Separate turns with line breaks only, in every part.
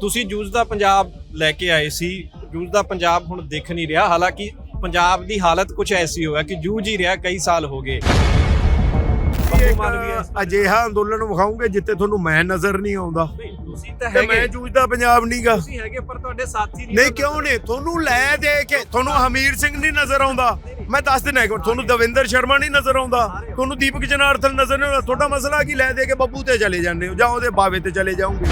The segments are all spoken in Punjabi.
ਤੁਸੀਂ ਜੂਝਦਾ ਪੰਜਾਬ ਲੈ ਕੇ ਆਏ ਸੀ ਜੂਝਦਾ ਪੰਜਾਬ ਹੁਣ ਦਿਖ ਨਹੀਂ ਰਿਹਾ। ਹਾਲਾਂਕਿ ਪੰਜਾਬ ਦੀ ਹਾਲਤ ਕੁਝ ਐਸੀ ਹੋਇਆ ਕਿ ਜੂਝ ਹੀ ਰਿਹਾ ਕਈ ਸਾਲ ਹੋ ਗਏ।
ਅਜਿਹਾ ਅੰਦੋਲਨ ਵਿਖਾਉਂਗੇ ਜਿੱਥੇ ਤੁਹਾਨੂੰ ਮੈਂ ਨਜ਼ਰ ਨਹੀਂ ਆਉਂਦਾ।
ਤੁਸੀਂ ਤਾਂ
ਮੈਂ ਜੂਝਦਾ ਪੰਜਾਬ ਨਹੀਂਗਾ।
ਤੁਸੀਂ ਹੈਗੇ ਪਰ ਤੁਹਾਡੇ ਸਾਥੀ ਨਹੀਂ
ਨਹੀਂ ਕਿਉਂ ਨਹੀਂ? ਤੁਹਾਨੂੰ ਲੈ ਦੇ ਕੇ ਤੁਹਾਨੂੰ ਹਮੀਰ ਸਿੰਘ ਨਹੀਂ ਨਜ਼ਰ ਆਉਂਦਾ। ਮੈਂ ਦੱਸ ਦਿੰਦਾ ਇੱਕ ਵਾਰ ਤੁਹਾਨੂੰ ਦਵਿੰਦਰ ਸ਼ਰਮਾ ਨਹੀਂ ਨਜ਼ਰ ਆਉਂਦਾ। ਤੁਹਾਨੂੰ ਦੀਪਕ ਜਨਾਰਥਨ ਨਜ਼ਰ ਨਹੀਂ ਆਉਂਦਾ। ਤੁਹਾਡਾ ਮਸਲਾ ਕੀ? ਲੈ ਦੇ ਕੇ ਬੱਬੂ ਤੇ ਚਲੇ ਜਾਂਦੇ ਹੋ ਜਾਂ ਉਹਦੇ ਬਾਵੇ ਤੇ ਚਲੇ ਜਾਓਗੇ।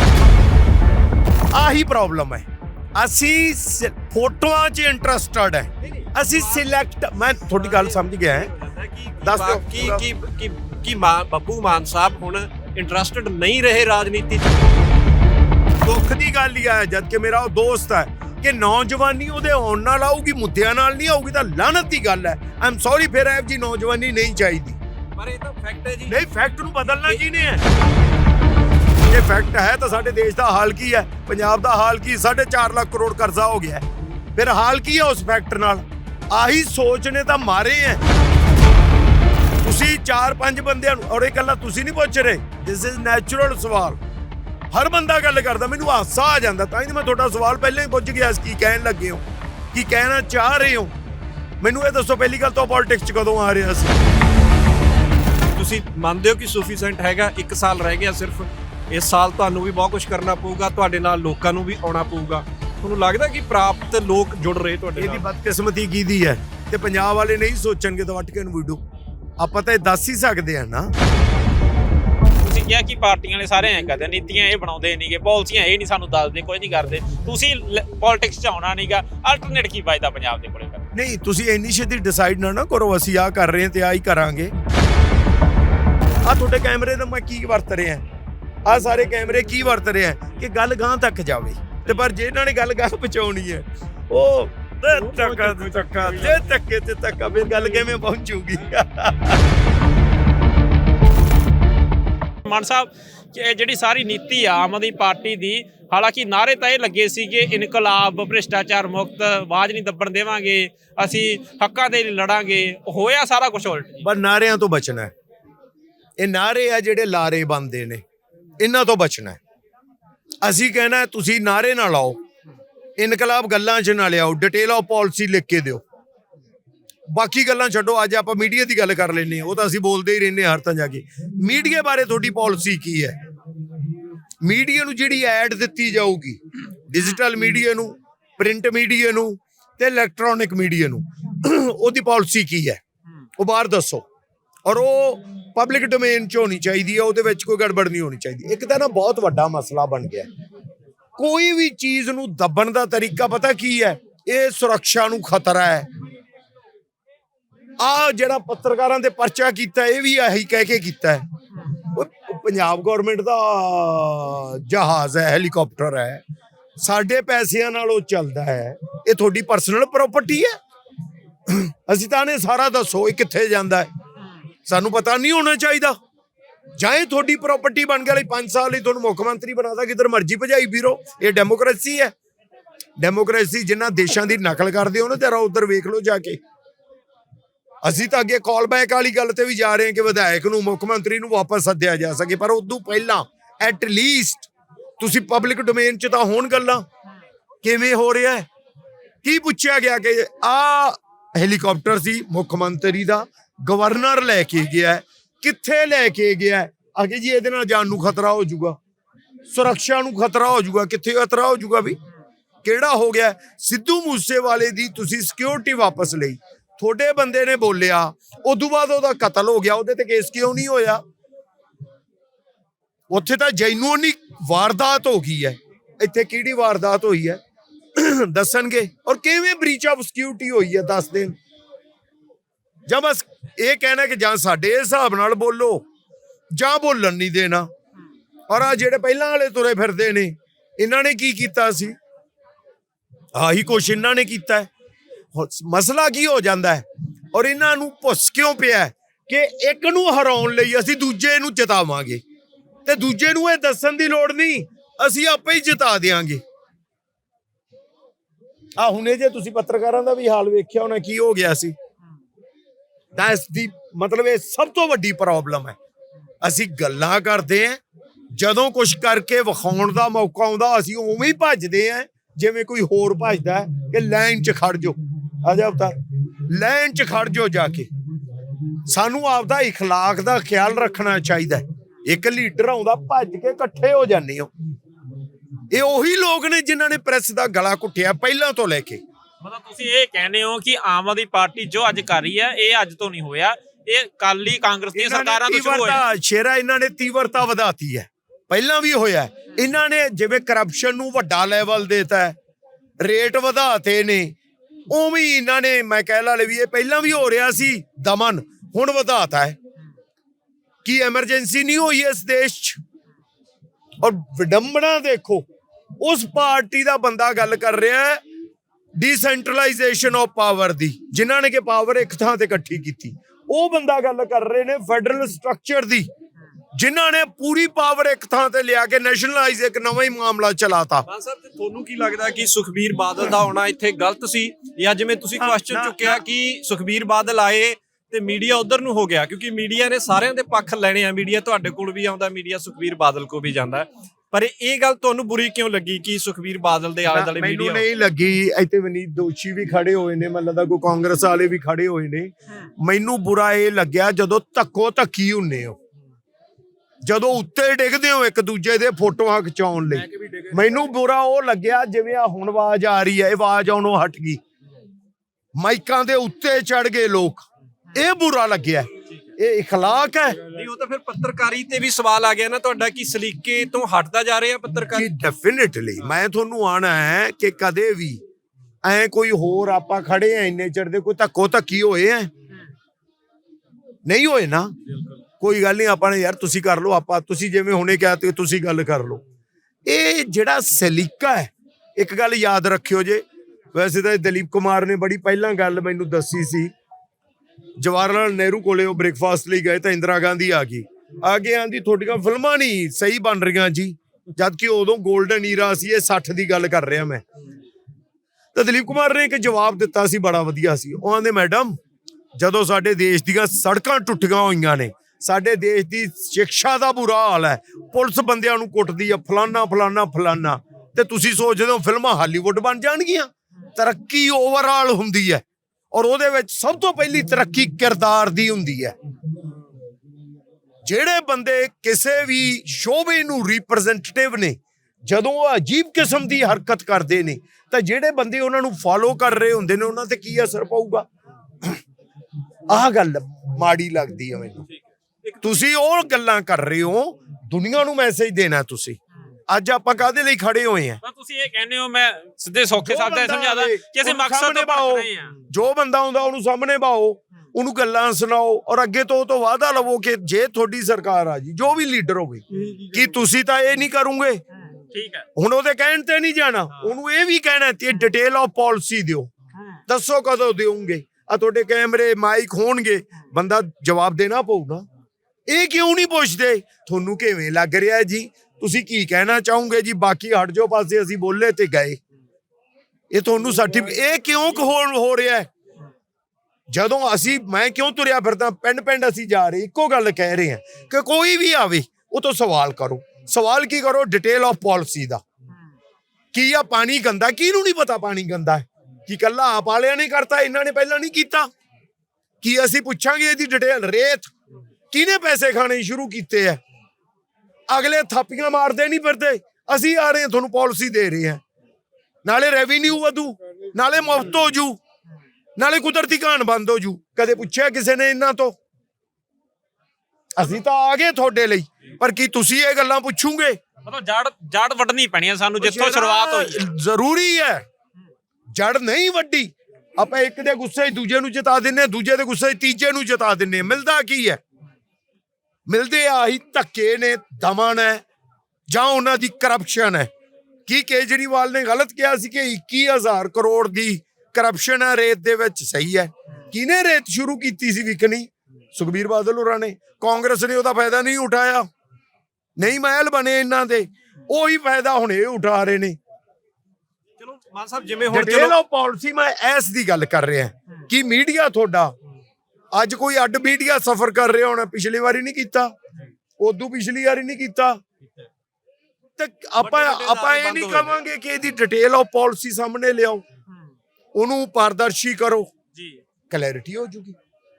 ਆਹੀ ਪ੍ਰੋਬਲਮ ਹੈ। ਅਸੀਂ ਫੋਟੋਆਂ 'ਚ ਇੰਟਰਸਟਡ ਹੈ। ਅਸੀਂ ਸਿਲੈਕਟ ਮੈਂ ਤੁਹਾਡੀ ਗੱਲ ਸਮਝ ਗਿਆ ਹੈ। ਦੱਸ ਦਿਓ।
ਕੀ। ਕੀ ਕੀ ਕੀ ਬੱਬੂ ਮਾਨ ਸਾਹਿਬ ਹੁਣ ਇੰਟਰਸਟਿਡ ਨਹੀਂ ਰਹੇ ਰਾਜਨੀਤੀ 'ਚ?
ਦੁੱਖ ਦੀ ਗੱਲ ਹੀ ਆ ਜਦ ਕਿ ਮੇਰਾ ਉਹ ਦੋਸਤ ਹੈ ਕਿ ਨੌਜਵਾਨੀ ਉਹਦੇ ਆਉਣ ਨਾਲ ਆਊਗੀ ਮੁੱਦਿਆਂ ਨਾਲ ਨਹੀਂ ਆਊਗੀ ਤਾਂ ਲਾਨਤ ਦੀ ਗੱਲ ਹੈ। ਆਮ ਸੌਰੀ ਫਿਰ ਐਫ ਜੀ ਨੌਜਵਾਨੀ ਨਹੀਂ ਚਾਹੀਦੀ।
ਪਰ ਇਹ ਤਾਂ ਫੈਕਟ ਹੈ ਜੀ।
ਨਹੀਂ ਫੈਕਟ ਨੂੰ ਬਦਲਣਾ ਕਿਹਨੇ ਹੈ? ਇਹ ਫੈਕਟ ਹੈ ਤਾਂ ਸਾਡੇ ਦੇਸ਼ ਦਾ ਹਾਲ ਕੀ ਹੈ? ਪੰਜਾਬ ਦਾ ਹਾਲ ਕੀ? 4.5 ਲੱਖ ਕਰੋੜ ਕਰਜ਼ਾ ਹੋ ਗਿਆ ਫਿਰ ਹਾਲ ਕੀ ਹੈ ਉਸ ਫੈਕਟ ਨਾਲ? ਆਹੀ ਸੋਚ ਨੇ ਤਾਂ ਮਾਰੇ ਹੈ। ਤੁਸੀਂ 4-5 ਬੰਦਿਆਂ ਨੂੰ ਔਰ ਇਹ ਗੱਲਾਂ ਤੁਸੀਂ ਨਹੀਂ ਪੁੱਛ ਰਹੇ। ਦਿਸ ਇਜ਼ ਨੈਚੁਰਲ ਸਵਾਲ। ਹਰ ਬੰਦਾ ਗੱਲ ਕਰਦਾ, ਮੈਨੂੰ ਹਾਸਾ ਆ ਜਾਂਦਾ, ਤਾਂ ਹੀ ਮੈਂ ਤੁਹਾਡਾ ਸਵਾਲ ਪਹਿਲਾਂ ਹੀ ਪੁੱਛ ਗਿਆ ਸੀ, ਕੀ ਕਹਿਣ ਲੱਗੇ ਹੋ? ਕੀ ਕਹਿਣਾ ਚਾਹ ਰਹੇ ਹੋ? ਮੈਨੂੰ ਇਹ ਦੱਸੋ, ਪਹਿਲੀ ਗੱਲ ਤਾਂ ਪੋਲਿਟਿਕਸ 'ਚ ਕਦੋਂ ਆ ਰਿਹਾ ਸੀ?
ਤੁਸੀਂ ਮੰਨਦੇ ਹੋ ਕਿ ਸੂਫੀਸੈਂਟ ਹੈਗਾ? 1 ਸਾਲ ਰਹਿ ਗਿਆ ਸਿਰਫ। ਇਸ ਸਾਲ ਤੁਹਾਨੂੰ ਵੀ ਬਹੁਤ ਕੁਝ ਕਰਨਾ ਪਊਗਾ ਤੁਹਾਡੇ ਨਾਲ ਲੋਕਾਂ ਨੂੰ ਵੀ ਆਉਣਾ ਪਊਗਾ। ਤੁਹਾਨੂੰ ਲੱਗਦਾ ਕਿ ਪ੍ਰਾਪਤ ਲੋਕ ਜੁੜ ਰਹੇ ਤੁਹਾਡੇ
ਇਹਦੀ
ਨਾਲ?
ਬਦਕਿਸਮਤੀ ਕੀਦੀ ਹੈ? ਤੇ ਪੰਜਾਬ ਵਾਲੇ ਨਹੀਂ ਸੋਚਣਗੇ ਤਾਂ ਵਟ ਕੈਨ ਵੀ ਡੂ ਆਪਾਂ ਤਾਂ ਇਹ ਦੱਸ ਹੀ ਸਕਦੇ ਆ ਨਾ।
ਤੁਸੀਂ ਕਿਹਾ ਕਿ ਪਾਰਟੀਆਂ ਵਾਲੇ ਸਾਰੇ ਐਂ ਕਰਦੇ ਨੀਤੀਆਂ ਇਹ ਬਣਾਉਂਦੇ ਨਹੀਂਗੇ ਪਾਲਿਸੀਆਂ ਇਹ ਨਹੀਂ ਸਾਨੂੰ ਦੱਸਦੇ ਕੋਈ ਨਹੀਂ ਕਰਦੇ। ਤੁਸੀਂ ਪੋਲਿਟਿਕਸ 'ਚ ਆਉਣਾ ਨਹੀਂਗਾ ਅਲਟਰਨੇਟ ਕੀ ਬਚਦਾ ਪੰਜਾਬ ਦੇ ਕੋਲੇ?
ਨਹੀਂ ਤੁਸੀਂ ਇੰਨੀ ਛੇਤੀ ਡਿਸਾਈਡ ਨਾ ਨਾ ਕਰੋ ਅਸੀਂ ਆ ਕਰ ਰਹੇ ਹਾਂ ਤੇ ਆ ਹੀ ਕਰਾਂਗੇ। ਆ ਤੁਹਾਡੇ ਕੈਮਰੇ ਦਾ ਮੈਂ ਕੀ ਵਰਤ ਰਿਹਾ? ਆ ਸਾਰੇ ਕੈਮਰੇ ਕੀ ਵਰਤ ਰਿਹਾ ਕਿ ਗੱਲ ਗਾਂ ਤੱਕ ਜਾਵੇ। ਤੇ ਪਰ ਜੇ ਇਹਨਾਂ ਨੇ ਗੱਲ ਗਾਂ ਪਹੁੰਚਾਉਣੀ ਹੈ ਉਹ ਤੱਕਾ ਤੱਕਾ ਜੇ ਤੱਕੇ ਤੇ ਤੱਕਾ ਫਿਰ ਗੱਲ ਕਿਵੇਂ ਪਹੁੰਚੂਗੀ?
ਮਾਨ ਸਾਹਿਬ ਕਿ ਇਹ ਜਿਹੜੀ ਸਾਰੀ ਨੀਤੀ ਆ ਆਮ ਆਦਮੀ ਪਾਰਟੀ ਦੀ ਹਾਲਾਂਕਿ ਨਾਰੇ ਤਾਂ ਇਹ ਲੱਗੇ ਸੀ ਕਿ ਇਨਕਲਾਬ ਭ੍ਰਿਸ਼ਟਾਚਾਰ ਮੁਕਤ ਆਵਾਜ਼ ਨਹੀਂ ਦੱਬਣ ਦੇਵਾਂਗੇ ਅਸੀਂ ਹੱਕਾਂ ਦੇ ਲਈ ਲੜਾਂਗੇ ਹੋਇਆ ਸਾਰਾ ਕੁਝ ਉਲਟ।
ਪਰ ਨਾਰਿਆਂ ਤੋਂ ਬਚਣਾ ਇਹ ਨਾਰੇ ਆ ਜਿਹੜੇ ਲਾਰੇ ਬੰਦੇ ਨੇ। ਇਹਨਾਂ ਤੋਂ ਬਚਣਾ ਹੈ। ਅਸੀਂ ਕਹਿਣਾ ਤੁਸੀਂ ਨਾਰੇ ਨਾਲ ਆਓ, ਇਨਕਲਾਬ ਗੱਲਾਂ 'ਚ ਨਾ ਲਿਆਓ ਡਿਟੇਲ ਆਫ ਪਾਲਿਸੀ ਲਿਖ ਕੇ ਦਿਓ। ਬਾਕੀ ਗੱਲਾਂ ਛੱਡੋ, ਅੱਜ ਆਪਾਂ ਮੀਡੀਆ ਦੀ ਗੱਲ ਕਰ ਲੈਂਦੇ ਹਾਂ, ਉਹ ਤਾਂ ਅਸੀਂ ਬੋਲਦੇ ਹੀ ਰਹਿੰਦੇ ਹਾਂ ਹਰ ਤਾਂ ਜਾ ਕੇ। ਮੀਡੀਆ ਬਾਰੇ ਤੁਹਾਡੀ ਪਾਲਿਸੀ ਕੀ ਹੈ? ਮੀਡੀਆ ਨੂੰ ਜਿਹੜੀ ਐਡ ਦਿੱਤੀ ਜਾਊਗੀ ਡਿਜੀਟਲ ਮੀਡੀਆ ਨੂੰ ਪ੍ਰਿੰਟ ਮੀਡੀਆ ਨੂੰ ਤੇ ਇਲੈਕਟ੍ਰੋਨਿਕ ਮੀਡੀਆ ਨੂੰ, ਉਹਦੀ ਪਾਲਿਸੀ ਕੀ ਹੈ? ਉਹ ਬਾਹਰ ਦੱਸੋ। ਔਰ ਉਹ ਪਬਲਿਕ ਡੋਮੇਨ ਚ ਹੋਣੀ ਚਾਹੀਦੀ ਹੈ, ਉਹਦੇ ਵਿੱਚ ਕੋਈ ਗੜਬੜ ਨਹੀਂ ਹੋਣੀ ਚਾਹੀਦੀ। ਇੱਕ ਤਾਂ ਨਾ ਬਹੁਤ ਵੱਡਾ ਮਸਲਾ ਬਣ ਗਿਆ। ਕੋਈ ਵੀ ਚੀਜ਼ ਨੂੰ ਦੱਬਣ ਦਾ ਤਰੀਕਾ ਪਤਾ ਕੀ ਹੈ? ਇਹ ਸੁਰੱਖਿਆ ਨੂੰ ਖਤਰਾ ਹੈ। ਆ ਜਿਹੜਾ ਪੱਤਰਕਾਰਾਂ ਦੇ ਪਰਚਾ ਕੀਤਾ, ਇਹ ਵੀ ਆਹੀ ਕਹਿ ਕੇ ਕੀਤਾ ਹੈ। ਪੰਜਾਬ ਗਵਰਨਮੈਂਟ ਦਾ ਜਹਾਜ਼ ਹੈ ਹੈਲੀਕਾਪਟਰ ਹੈ। ਸਾਡੇ ਪੈਸਿਆਂ ਨਾਲ ਉਹ ਚੱਲਦਾ ਹੈ। ਇਹ ਤੁਹਾਡੀ ਪਰਸਨਲ ਪ੍ਰਾਪਰਟੀ ਹੈ। ਅਸੀਂ ਤਾਂ ਨੇ ਸਾਰਾ ਦੱਸੋ, ਇਹ ਕਿੱਥੇ ਜਾਂਦਾ ਹੈ? ਸਾਨੂੰ ਪਤਾ ਨਹੀਂ ਹੋਣਾ ਚਾਹੀਦਾ। ਜਾਂ ਇਹ ਤੁਹਾਡੀ ਪ੍ਰਾਪਰਟੀ ਬਣ ਗਿਆ ਲਈ 5 ਸਾਲ ਲਈ ਤੁਹਾਨੂੰ ਮੁੱਖ ਮੰਤਰੀ ਬਣਾਦਾ ਕਿਧਰ ਮਰਜ਼ੀ ਭਜਾਈ ਵੀਰੋ, ਇਹ ਡੈਮੋਕ੍ਰੇਸੀ ਹੈ। ਡੈਮੋਕ੍ਰੇਸੀ ਜਿਨ੍ਹਾਂ ਦੇਸ਼ਾਂ ਦੀ ਨਕਲ ਕਰਦੇ ਹੋ ਨਾ, ਜਰਾ ਉਧਰ ਵੇਖ ਲਓ ਜਾ ਕੇ। ਅਸੀਂ ਤਾਂ ਅੱਗੇ ਕਾਲ ਬੈਕ ਵਾਲੀ ਗੱਲ ਤੇ ਵੀ ਜਾ ਰਹੇ ਹਾਂ ਕਿ ਵਿਧਾਇਕ ਨੂੰ, ਮੁੱਖ ਮੰਤਰੀ ਨੂੰ ਵਾਪਸ ਸੱਦਿਆ ਜਾ ਸਕੇ, ਪਰ ਉਦੋਂ ਪਹਿਲਾਂ ਐਟ ਲੀਸਟ ਤੁਸੀਂ ਪਬਲਿਕ ਡੋਮੇਨ 'ਚ ਤਾਂ ਹੋਣ ਗੱਲਾਂ। ਕਿਵੇਂ ਹੋ ਰਿਹਾ ਹੈ? ਕੀ ਪੁੱਛਿਆ ਗਿਆ ਕਿ ਆ ਹੈਲੀਕਾਪਟਰ ਸੀ ਮੁੱਖ ਮੰਤਰੀ ਦਾ ਗਵਰਨਰ ਲੈ ਕੇ ਗਿਆ, ਕਿੱਥੇ ਲੈ ਕੇ ਗਿਆ? ਹੈ? ਅਗੇ ਜੀ, ਇਹਦੇ ਨਾਲ ਜਾਨ ਨੂੰ ਖਤਰਾ ਹੋ ਜਾਊਗਾ। ਸੁਰੱਖਿਆ ਨੂੰ ਖਤਰਾ ਹੋ ਜਾਊਗਾ। ਕਿੱਥੇ ਖਤਰਾ ਹੋ ਜਾਊਗਾ ਵੀ? ਕਿਹੜਾ ਹੋ ਗਿਆ? ਸਿੱਧੂ ਮੂਸੇਵਾਲੇ ਦੀ ਤੁਸੀਂ ਸਿਕਿਉਰਿਟੀ ਵਾਪਸ ਲਈ। ਤੁਹਾਡੇ ਬੰਦੇ ਨੇ ਬੋਲਿਆ, ਉਦੋਂ ਬਾਅਦ ਉਹਦਾ ਕਤਲ ਹੋ ਗਿਆ। ਉਹਦੇ ਤੇ ਕੇਸ ਕਿਉਂ ਨਹੀਂ ਹੋਇਆ? ਉੱਥੇ ਤਾਂ ਜੈਨੂਅਨੀ ਵਾਰਦਾਤ ਹੋ ਗਈ ਹੈ। ਇੱਥੇ ਕਿਹੜੀ ਵਾਰਦਾਤ ਹੋਈ ਹੈ? ਦੱਸਣਗੇ। ਔਰ ਕਿਵੇਂ ਬ੍ਰੀਚ ਆਫ ਸਿਕਿਉਰਿਟੀ ਹੋਈ ਹੈ? ਦੱਸ ਦੇਣ। ਜਾਂ ਬਸ ਇਹ ਕਹਿਣਾ ਕਿ ਜਾਂ ਸਾਡੇ ਹਿਸਾਬ ਨਾਲ ਬੋਲੋ, ਜਾਂ ਬੋਲਣ ਨਹੀਂ ਦੇਣਾ। ਔਰ ਆ ਜਿਹੜੇ ਪਹਿਲਾਂ ਵਾਲੇ ਤੁਰੇ ਫਿਰਦੇ ਨੇ, ਇਹਨਾਂ ਨੇ ਕੀ ਕੀਤਾ ਸੀ? ਆਹੀ ਕੁਛ ਇਹਨਾਂ ਨੇ ਕੀਤਾ ਮਸਲਾ ਕੀ ਹੋ ਜਾਂਦਾ ਹੈ? ਔਰ ਇਹਨਾਂ ਨੂੰ ਪੁੱਛ ਕਿਉਂ ਪਿਆ ਕਿ ਇੱਕ ਨੂੰ ਹਰਾਉਣ ਲਈ ਅਸੀਂ ਦੂਜੇ ਨੂੰ ਜਿਤਾਵਾਂਗੇ? ਤੇ ਦੂਜੇ ਨੂੰ ਇਹ ਦੱਸਣ ਦੀ ਲੋੜ ਨਹੀਂ, ਅਸੀਂ ਆਪੇ ਹੀ ਜਿਤਾ ਦੇਾਂਗੇ ਆ ਹੁਣੇ ਜੇ ਤੁਸੀਂ ਪੱਤਰਕਾਰਾਂ ਦਾ ਵੀ ਹਾਲ ਵੇਖਿਆ ਹੋਣਾ, ਕੀ ਹੋ ਗਿਆ ਸੀ? ਦੈਟਸ ਦੀ ਮਤਲਬ ਇਹ ਸਭ ਤੋਂ ਵੱਡੀ ਪ੍ਰੋਬਲਮ ਹੈ ਅਸੀਂ ਗੱਲਾਂ ਕਰਦੇ ਆਂ ਜਦੋਂ ਕੁਝ ਕਰਕੇ ਵਿਖਾਉਣ ਦਾ ਮੌਕਾ ਆਉਂਦਾ ਅਸੀਂ ਉਵੇਂ ਹੀ ਭੱਜਦੇ ਆਂ ਜਿਵੇਂ ਕੋਈ ਹੋਰ ਭੱਜਦਾ ਹੈ ਕਿ ਲਾਈਨ 'ਚ ਖੜ ਜਾਓ ਆ ਜਾ ਅਵਤਾਰ ਲਾਈਨ 'ਚ ਖੜ ਜਾਓ ਜਾ ਕੇ ਸਾਨੂੰ ਆਪਦਾ اخلاق ਦਾ ਖਿਆਲ ਰੱਖਣਾ ਚਾਹੀਦਾ ਹੈ। ਇੱਕ ਲੀਡਰ ਆਉਂਦਾ ਭੱਜ ਕੇ ਇਕੱਠੇ ਹੋ ਜਾਂਦੇ ਹੋ ਇਹ ਉਹੀ ਲੋਕ ਨੇ ਜਿਨ੍ਹਾਂ ਨੇ ਪ੍ਰੈਸ ਦਾ ਗਲਾ ਘੁੱਟਿਆ ਪਹਿਲਾਂ ਤੋਂ ਲੈ ਕੇ
ਮਤਲਬ ਤੁਸੀਂ ਇਹ ਕਹਿੰਦੇ ਹੋ ਕਿ ਆਮ ਆਦਮੀ ਪਾਰਟੀ ਜੋ ਅੱਜ ਕਰ ਰਹੀ ਹੈ ਇਹ ਅੱਜ ਤੋਂ ਨਹੀਂ ਹੋਇਆ। ਇਹ ਕੱਲ ਹੀ ਕਾਂਗਰਸ ਦੀਆਂ ਸਰਕਾਰਾਂ ਤੋਂ ਸ਼ੁਰੂ ਹੋਇਆ।
ਸ਼ੇਰਾ ਇਹਨਾਂ ਨੇ ਤੀਵਰਤਾ ਵਧਾਤੀ ਹੈ। ਪਹਿਲਾਂ ਵੀ ਹੋਇਆ। ਇਹਨਾਂ ਨੇ ਜਿਵੇਂ ਕਰਪਸ਼ਨ ਨੂੰ ਵੱਡਾ ਲੈਵਲ ਦੇਤਾ ਹੈ ਰੇਟ ਵਧਾਤੇ ਨੇ ਉਵੇਂ ਹੀ ਇਹਨਾਂ ਨੇ ਮੈਂ ਕਹਿ ਲਾ ਵੀ ਇਹ ਪਹਿਲਾਂ ਵੀ ਹੋ ਰਿਹਾ ਸੀ ਦਮਨ ਹੁਣ ਵਧਾਤਾ ਹੈ। ਕੀ ਐਮਰਜੈਂਸੀ ਨਹੀਂ ਹੋਈ ਇਸ ਦੇਸ਼ 'ਚ? ਔਰ ਵਿਡੰਬਣਾ ਦੇਖੋ ਉਸ ਪਾਰਟੀ ਦਾ ਬੰਦਾ ਗੱਲ ਕਰ ਰਿਹਾ ਹੈ ਡੀਸੈਂਟਰਲਾਈਜੇਸ਼ਨ ਆਫ ਪਾਵਰ ਦੀ ਜਿਨ੍ਹਾਂ ਨੇ ਕਿ ਪਾਵਰ ਇੱਕ ਥਾਂ ਤੇ ਇਕੱਠੀ ਕੀਤੀ ਉਹ ਬੰਦਾ ਗੱਲ ਕਰ ਰਹੇ ਨੇ ਫੈਡਰਲ ਸਟਰਕਚਰ ਦੀ ਜਿਨ੍ਹਾਂ ਨੇ ਪੂਰੀ ਪਾਵਰ ਇੱਕ ਥਾਂ ਤੇ ਲਿਆ ਕੇ ਨੈਸ਼ਨਲਾਈਜ਼ ਇੱਕ ਨਵਾਂ ਹੀ ਮਾਮਲਾ ਚਲਾਤਾ
ਮਾਨ ਸਾਹਿਬ ਤੇ ਤੁਹਾਨੂੰ ਕੀ ਲੱਗਦਾ ਕਿ ਸੁਖਬੀਰ ਬਾਦਲ ਦਾ ਆਉਣਾ ਇੱਥੇ ਗਲਤ ਸੀ ਜਾਂ ਜਿਵੇਂ ਤੁਸੀਂ ਕੁਐਸਚਨ ਚੁੱਕਿਆ। ਕਿ ਸੁਖਬੀਰ ਬਾਦਲ ਆਏ ਤੇ ਮੀਡੀਆ ਉਧਰ ਨੂੰ ਹੋ ਗਿਆ ਕਿਉਂਕਿ ਮੀਡੀਆ ਨੇ ਸਾਰਿਆਂ ਦੇ ਪੱਖ ਲੈਣੇ ਆ ਮੀਡੀਆ ਤੁਹਾਡੇ ਕੋਲ ਵੀ ਆਉਂਦਾ ਮੀਡੀਆ ਸੁਖਬੀਰ ਬਾਦਲ ਕੋ ਵੀ ਜਾਂਦਾ ਹੈ। ਪਰ ਇਹ ਗੱਲ ਤੁਹਾਨੂੰ ਬੁਰੀ ਕਿਉਂ ਲੱਗੀ ਕਿ ਸੁਖਬੀਰ ਬਾਦਲ ਦੇ ਆਲੇ ਦੁਆਲੇ
ਮੈਨੂੰ
ਮੀਡੀਆ
ਨਹੀਂ ਲੱਗੀ ਇੱਥੇ ਵਨੀਤ ਦੋਸ਼ੀ ਵੀ ਖੜੇ ਹੋਏ ਨੇ ਮਤਲਬ ਦਾ ਕੋਈ ਕਾਂਗਰਸ ਵਾਲੇ ਵੀ ਖੜੇ ਹੋਏ ਨੇ। ਮੈਨੂੰ ਬੁਰਾ ਇਹ ਲੱਗਿਆ ਜਦੋਂ ਧੱਕੋ ਧੱਕੀ ਹੁੰਨੇ ਹੋ। ਜਦੋਂ ਉੱਤੇ ਡਿੱਗਦੇ ਹੋ ਇੱਕ ਦੂਜੇ ਦੇ ਫੋਟੋਆਂ ਖਿਚਾਉਣ ਲਈ। ਮੈਨੂੰ ਬੁਰਾ ਉਹ ਲੱਗਿਆ ਜਿਵੇਂ ਆ ਹੁਣ ਆਵਾਜ਼ ਆ ਰਹੀ ਹੈ ਇਹ ਆਵਾਜ਼ ਆਉਣੋਂ ਹਟ ਗਈ। ਮਾਈਕਾਂ ਦੇ ਉੱਤੇ ਚੜ ਗਏ ਲੋਕ। ਇਹ ਬੁਰਾ ਲੱਗਿਆ। ਇਹ ਇਖਲਾਕ ਹੈ।
ਨਹੀਂ ਉਹ ਤਾਂ ਫਿਰ ਪੱਤਰਕਾਰੀ ਤੇ ਵੀ ਸਵਾਲ ਆ ਗਿਆ ਨਾ ਤੁਹਾਡਾ ਕਿ ਸਲੀਕੇ ਤੋਂ ਹਟਦਾ ਜਾ ਰਿਹਾ ਪੱਤਰਕਾਰ?
ਡੈਫੀਨਿਟਲੀ ਮੈਂ ਤੁਹਾਨੂੰ ਆਣਾ ਹੈ ਕਿ ਕਦੇ ਵੀ ਐ ਕੋਈ ਹੋਰ ਆਪਾਂ ਖੜੇ ਆ ਇੰਨੇ ਚਿਰ ਦੇ ਕੋਈ ਧੱਕੋ ਧੱਕੀ ਹੋਏ ਐ। ਨਹੀਂ ਹੋਏ ਨਾ। ਕੋਈ ਗੱਲ ਨਹੀਂ ਆਪਾਂ ਨੇ ਯਾਰ ਤੁਸੀਂ ਕਰ ਲਓ ਆਪਾਂ ਤੁਸੀਂ ਜਿਵੇਂ ਹੁਣੇ ਕਿਹਾ ਤੇ ਤੁਸੀਂ ਗੱਲ ਕਰ ਲਓ। ਇਹ ਜਿਹੜਾ ਸਲੀਕਾ ਹੈ ਇੱਕ ਗੱਲ ਯਾਦ ਰੱਖਿਓ ਜੇ। ਵੈਸੇ ਤਾਂ ਦਲੀਪ ਕੁਮਾਰ ਨੇ ਬੜੀ ਪਹਿਲਾਂ ਗੱਲ ਮੈਨੂੰ ਦੱਸੀ ਸੀ। ਜਵਾਹਰ ਲਾਲ ਨਹਿਰੂ ਕੋਲੇ ਉਹ ਬ੍ਰੇਕਫਾਸਟ ਲਈ ਗਏ ਤਾਂ ਇੰਦਰਾ ਗਾਂਧੀ ਆ ਗਈ। ਆ ਕੇ ਆਂਦੀ ਤੁਹਾਡੀਆਂ ਫਿਲਮਾਂ ਨਹੀਂ ਸਹੀ ਬਣ ਰਹੀਆਂ ਜੀ। ਜਦ ਕਿ ਉਦੋਂ 골ਡਨ ਈਰਾ ਸੀ, ਇਹ 60 ਦੀ ਗੱਲ ਕਰ ਰਿਹਾ ਮੈਂ। ਤਾਂ ਦਲੀਪ ਕੁਮਾਰ ਨੇ ਇੱਕ ਜਵਾਬ ਦਿੱਤਾ ਸੀ, ਬੜਾ ਵਧੀਆ ਸੀ। ਉਹ ਆਂਦੇ, ਮੈਡਮ, ਜਦੋਂ ਸਾਡੇ ਦੇਸ਼ ਦੀਆਂ ਸੜਕਾਂ ਟੁੱਟੀਆਂ ਹੋਈਆਂ ਨੇ, ਸਾਡੇ ਦੇਸ਼ ਦੀ ਸਿੱਖਿਆ ਦਾ ਬੁਰਾ ਹਾਲ ਹੈ। ਪੁਲਿਸ ਬੰਦਿਆਂ ਨੂੰ ਕੁੱਟਦੀ ਆ, ਫਲਾਨਾ ਫਲਾਨਾ ਫਲਾਨਾ। ਤੇ ਤੁਸੀਂ ਸੋਚਦੇ ਹੋ ਫਿਲਮਾਂ ਹਾਲੀਵੁੱਡ ਬਣ ਜਾਣਗੀਆਂ? ਤਰੱਕੀ ਓਵਰਆਲ ਹੁੰਦੀ ਹੈ। ਔਰ ਉਹਦੇ ਵਿੱਚ ਸਭ ਤੋਂ ਪਹਿਲੀ ਤਰੱਕੀ ਕਿਰਦਾਰ ਦੀ ਹੁੰਦੀ ਹੈ। ਜਿਹੜੇ ਬੰਦੇ ਕਿਸੇ ਵੀ ਸ਼ੋਭੇ ਨੂੰ ਰਿਪਰੈਜ਼ੈਂਟੇਟਿਵ ਨੇ ਜਦੋਂ ਉਹ ਅਜੀਬ ਕਿਸਮ ਦੀ ਹਰਕਤ ਕਰਦੇ ਨੇ ਤਾਂ ਜਿਹੜੇ ਬੰਦੇ ਉਹਨਾਂ ਨੂੰ ਫਾਲੋ ਕਰ ਰਹੇ ਹੁੰਦੇ ਨੇ ਉਹਨਾਂ ਤੇ ਕੀ ਅਸਰ ਪਊਗਾ? ਆਹ ਗੱਲ ਮਾੜੀ ਲੱਗਦੀ ਹੈ ਮੈਨੂੰ। ਤੁਸੀਂ ਉਹ ਗੱਲਾਂ ਕਰ ਰਹੇ ਹੋ ਦੁਨੀਆ ਨੂੰ ਮੈਸੇਜ ਦੇਣਾ ਤੁਸੀਂ। ਅੱਜ ਆਪਾਂ ਕਾਹਦੇ ਲਈ ਖੜੇ ਹੋਏ ਆ?
ਤਾਂ ਤੁਸੀਂ ਇਹ ਕਹਿੰਦੇ ਹੋ ਮੈਂ ਸਿੱਧੇ ਸੌਖੇ
ਬੰਦਾ
ਸਮਝਾਦਾ ਕਿ ਅਸੀਂ ਮਕਸਦ ਤੋਂ। ਭਟਕ ਰਹੇ ਹਾਂ।
ਜੋ ਬੰਦਾ ਆਉਂਦਾ ਉਹਨੂੰ ਸਾਹਮਣੇ ਪਾਓ ਉਹਨੂੰ ਗੱਲਾਂ ਸੁਣਾਓ ਔਰ ਅੱਗੇ ਤੋਂ ਉਹ ਤੋਂ ਵਾਅਦਾ ਲਵੋ ਕਿ ਜੇ ਤੁਹਾਡੀ ਸਰਕਾਰ ਆ ਜੀ ਜੋ ਵੀ ਲੀਡਰ ਹੋਵੇ ਕਿ ਤੁਸੀਂ ਤਾਂ ਇਹ ਨਹੀਂ ਕਰੋਗੇ।
ਠੀਕ ਹੈ।
ਹੁਣ ਉਹਦੇ ਕਹਿਣ ਤੇ ਨਹੀਂ ਜਾਣਾ ਉਹਨੂੰ ਇਹ ਵੀ ਕਹਿਣਾ ਤੇ ਡਿਟੇਲ ਆਫ ਪਾਲਿਸੀ ਦਿਓ। ਦੱਸੋ ਕਦੋਂ ਦਿਓਗੇ? ਆ ਤੁਹਾਡੇ ਕੈਮਰੇ ਮਾਈਕ ਹੋਣਗੇ ਬੰਦਾ ਜਵਾਬ ਦੇਣਾ ਪਊ ਨਾ ਇਹ ਕਿਉਂ ਨਹੀਂ ਪੁੱਛਦੇ? ਤੁਹਾਨੂੰ ਕਿਵੇਂ ਲੱਗ ਰਿਹਾ ਜੀ? ਤੁਸੀਂ ਕੀ ਕਹਿਣਾ ਚਾਹੋਗੇ ਜੀ? ਬਾਕੀ ਹਟ ਜਾਓ ਪਾਸੇ ਅਸੀਂ ਬੋਲੇ ਤੇ ਗਏ। ਇਹ ਤੁਹਾਨੂੰ ਸਰਟੀਫਿਕੇਟ ਇਹ ਕਿਉਂ ਕੁ ਹੋ ਰਿਹਾ ਜਦੋਂ ਅਸੀਂ ਮੈਂ ਕਿਉਂ ਤੁਰਿਆ ਫਿਰਦਾ? ਪਿੰਡ ਪਿੰਡ ਅਸੀਂ ਜਾ ਰਹੇ, ਇੱਕੋ ਗੱਲ ਕਹਿ ਰਹੇ ਹਾਂ ਕਿ ਕੋਈ ਵੀ ਆਵੇ, ਉਹ ਤੋਂ ਸਵਾਲ ਕਰੋ। ਸਵਾਲ ਕੀ ਕਰੋ? ਡਿਟੇਲ ਆਫ ਪਾਲਿਸੀ ਦਾ। ਕੀ ਆ ਪਾਣੀ ਗੰਦਾ? ਕਿਹਨੂੰ ਨਹੀਂ ਪਤਾ ਪਾਣੀ ਗੰਦਾ ਹੈ? ਕੀ ਕੱਲਾ ਆਪ ਵਾਲਿਆਂ ਨੇ ਕਰਤਾ, ਇਹਨਾਂ ਨੇ ਪਹਿਲਾਂ ਨਹੀਂ ਕੀਤਾ? ਕੀ ਅਸੀਂ ਪੁੱਛਾਂਗੇ ਇਹਦੀ ਡਿਟੇਲ ਰੇਤ। ਕਿਹਨੇ ਪੈਸੇ ਖਾਣੇ ਸ਼ੁਰੂ ਕੀਤੇ ਐ ਅਗਲੇ ਥਾਪੀਆਂ ਮਾਰਦੇ ਨਹੀਂ ਫਿਰਦੇ। ਅਸੀਂ ਆ ਰਹੇ ਹਾਂ ਤੁਹਾਨੂੰ ਪਾਲਿਸੀ ਦੇ ਰਹੇ ਹਾਂ। ਨਾਲੇ ਰੈਵਨਿਊ ਵਧੂ ਨਾਲੇ ਮੁਫਤ ਹੋ ਜੂ ਨਾਲੇ ਕੁਦਰਤੀ ਘਾਣ ਬੰਦ ਹੋ ਜੂ। ਕਦੇ ਪੁੱਛਿਆ ਕਿਸੇ ਨੇ ਇਹਨਾਂ ਤੋਂ? ਅਸੀਂ ਤਾਂ ਆ ਗਏ ਤੁਹਾਡੇ ਲਈ ਪਰ ਕੀ ਤੁਸੀਂ ਇਹ ਗੱਲਾਂ ਪੁੱਛੋਗੇ?
ਮਤਲਬ ਜੜ ਜੜ ਵੱਢਣੀ ਪੈਣੀ ਹੈ ਸਾਨੂੰ ਜਿੱਥੋਂ ਸ਼ੁਰੂਆਤ ਹੋਈ
ਜ਼ਰੂਰੀ ਹੈ। ਜੜ ਨਹੀਂ ਵੱਡੀ ਆਪਾਂ ਇੱਕ ਦੇ ਗੁੱਸੇ ਦੂਜੇ ਨੂੰ ਜਿਤਾ ਦਿੰਨੇ ਦੂਜੇ ਦੇ ਗੁੱਸੇ ਤੀਜੇ ਨੂੰ ਜਿਤਾ ਦਿੰਨੇ ਮਿਲਦਾ ਕੀ ਹੈ? ਮਿਲਦੇ ਆਹੀ ਧੱਕੇ ਨੇ ਦਮਨ ਹੈ ਜਾਂ ਉਹਨਾਂ ਦੀ ਕਰਪਸ਼ਨ ਹੈ। ਕੀ ਕੇਜਰੀਵਾਲ ਨੇ ਗਲਤ ਕਿਹਾ ਸੀ ਕਿ 21000 ਕਰੋੜ ਦੀ ਕਰਪਸ਼ਨ ਹੈ ਰੇਤ ਦੇ ਵਿੱਚ? ਸਹੀ ਹੈ। ਕਿਹਨੇ ਰੇਤ ਸ਼ੁਰੂ ਕੀਤੀ ਸੀ ਵਿਕਣੀ? ਸੁਖਬੀਰ ਬਾਦਲ ਹੋਰਾਂ ਨੇ। ਕਾਂਗਰਸ ਨੇ ਉਹਦਾ ਫਾਇਦਾ ਨਹੀਂ ਉਠਾਇਆ। ਨਹੀਂ ਮਹਿਲ ਬਣੇ ਇਹਨਾਂ ਦੇ। ਉਹੀ ਫਾਇਦਾ ਹੁਣ ਇਹ ਉਠਾ ਰਹੇ ਨੇ।
ਚਲੋ ਮਾਨ ਸਾਹਿਬ ਜਿਵੇਂ ਹੁਣ ਚਲੋ
ਪਾਲਿਸੀ ਮੈਂ ਐਸ ਦੀ ਗੱਲ ਕਰ ਰਿਹਾ। ਕਿ ਮੀਡੀਆ ਤੁਹਾਡਾ ਅੱਜ ਕੋਈ ਅੱਡ ਮੀਡੀਆ ਸਫਰ ਕਰ ਰਿਹਾ ਹੋਣਾ ਪਿਛਲੀ ਵਾਰੀ ਨਹੀਂ ਕੀਤਾ ਉਦੋਂ ਪਿਛਲੀ ਵਾਰੀ ਨਹੀਂ ਕੀਤਾ। ਤੇ ਆਪਾਂ ਆਪਾਂ ਇਹ ਨਹੀਂ। ਕਵਾਂਗੇ ਕਿ ਇਹਦੀ ਡਿਟੇਲ ਆਫ ਪਾਲਿਸੀ ਸਾਹਮਣੇ ਲਿਆਓ। ਉਹਨੂੰ ਪਾਰਦਰਸ਼ੀ ਕਰੋ।
ਜੀ।
ਕਲੈਰਿਟੀ ਹੋ ਜੂਗੀ।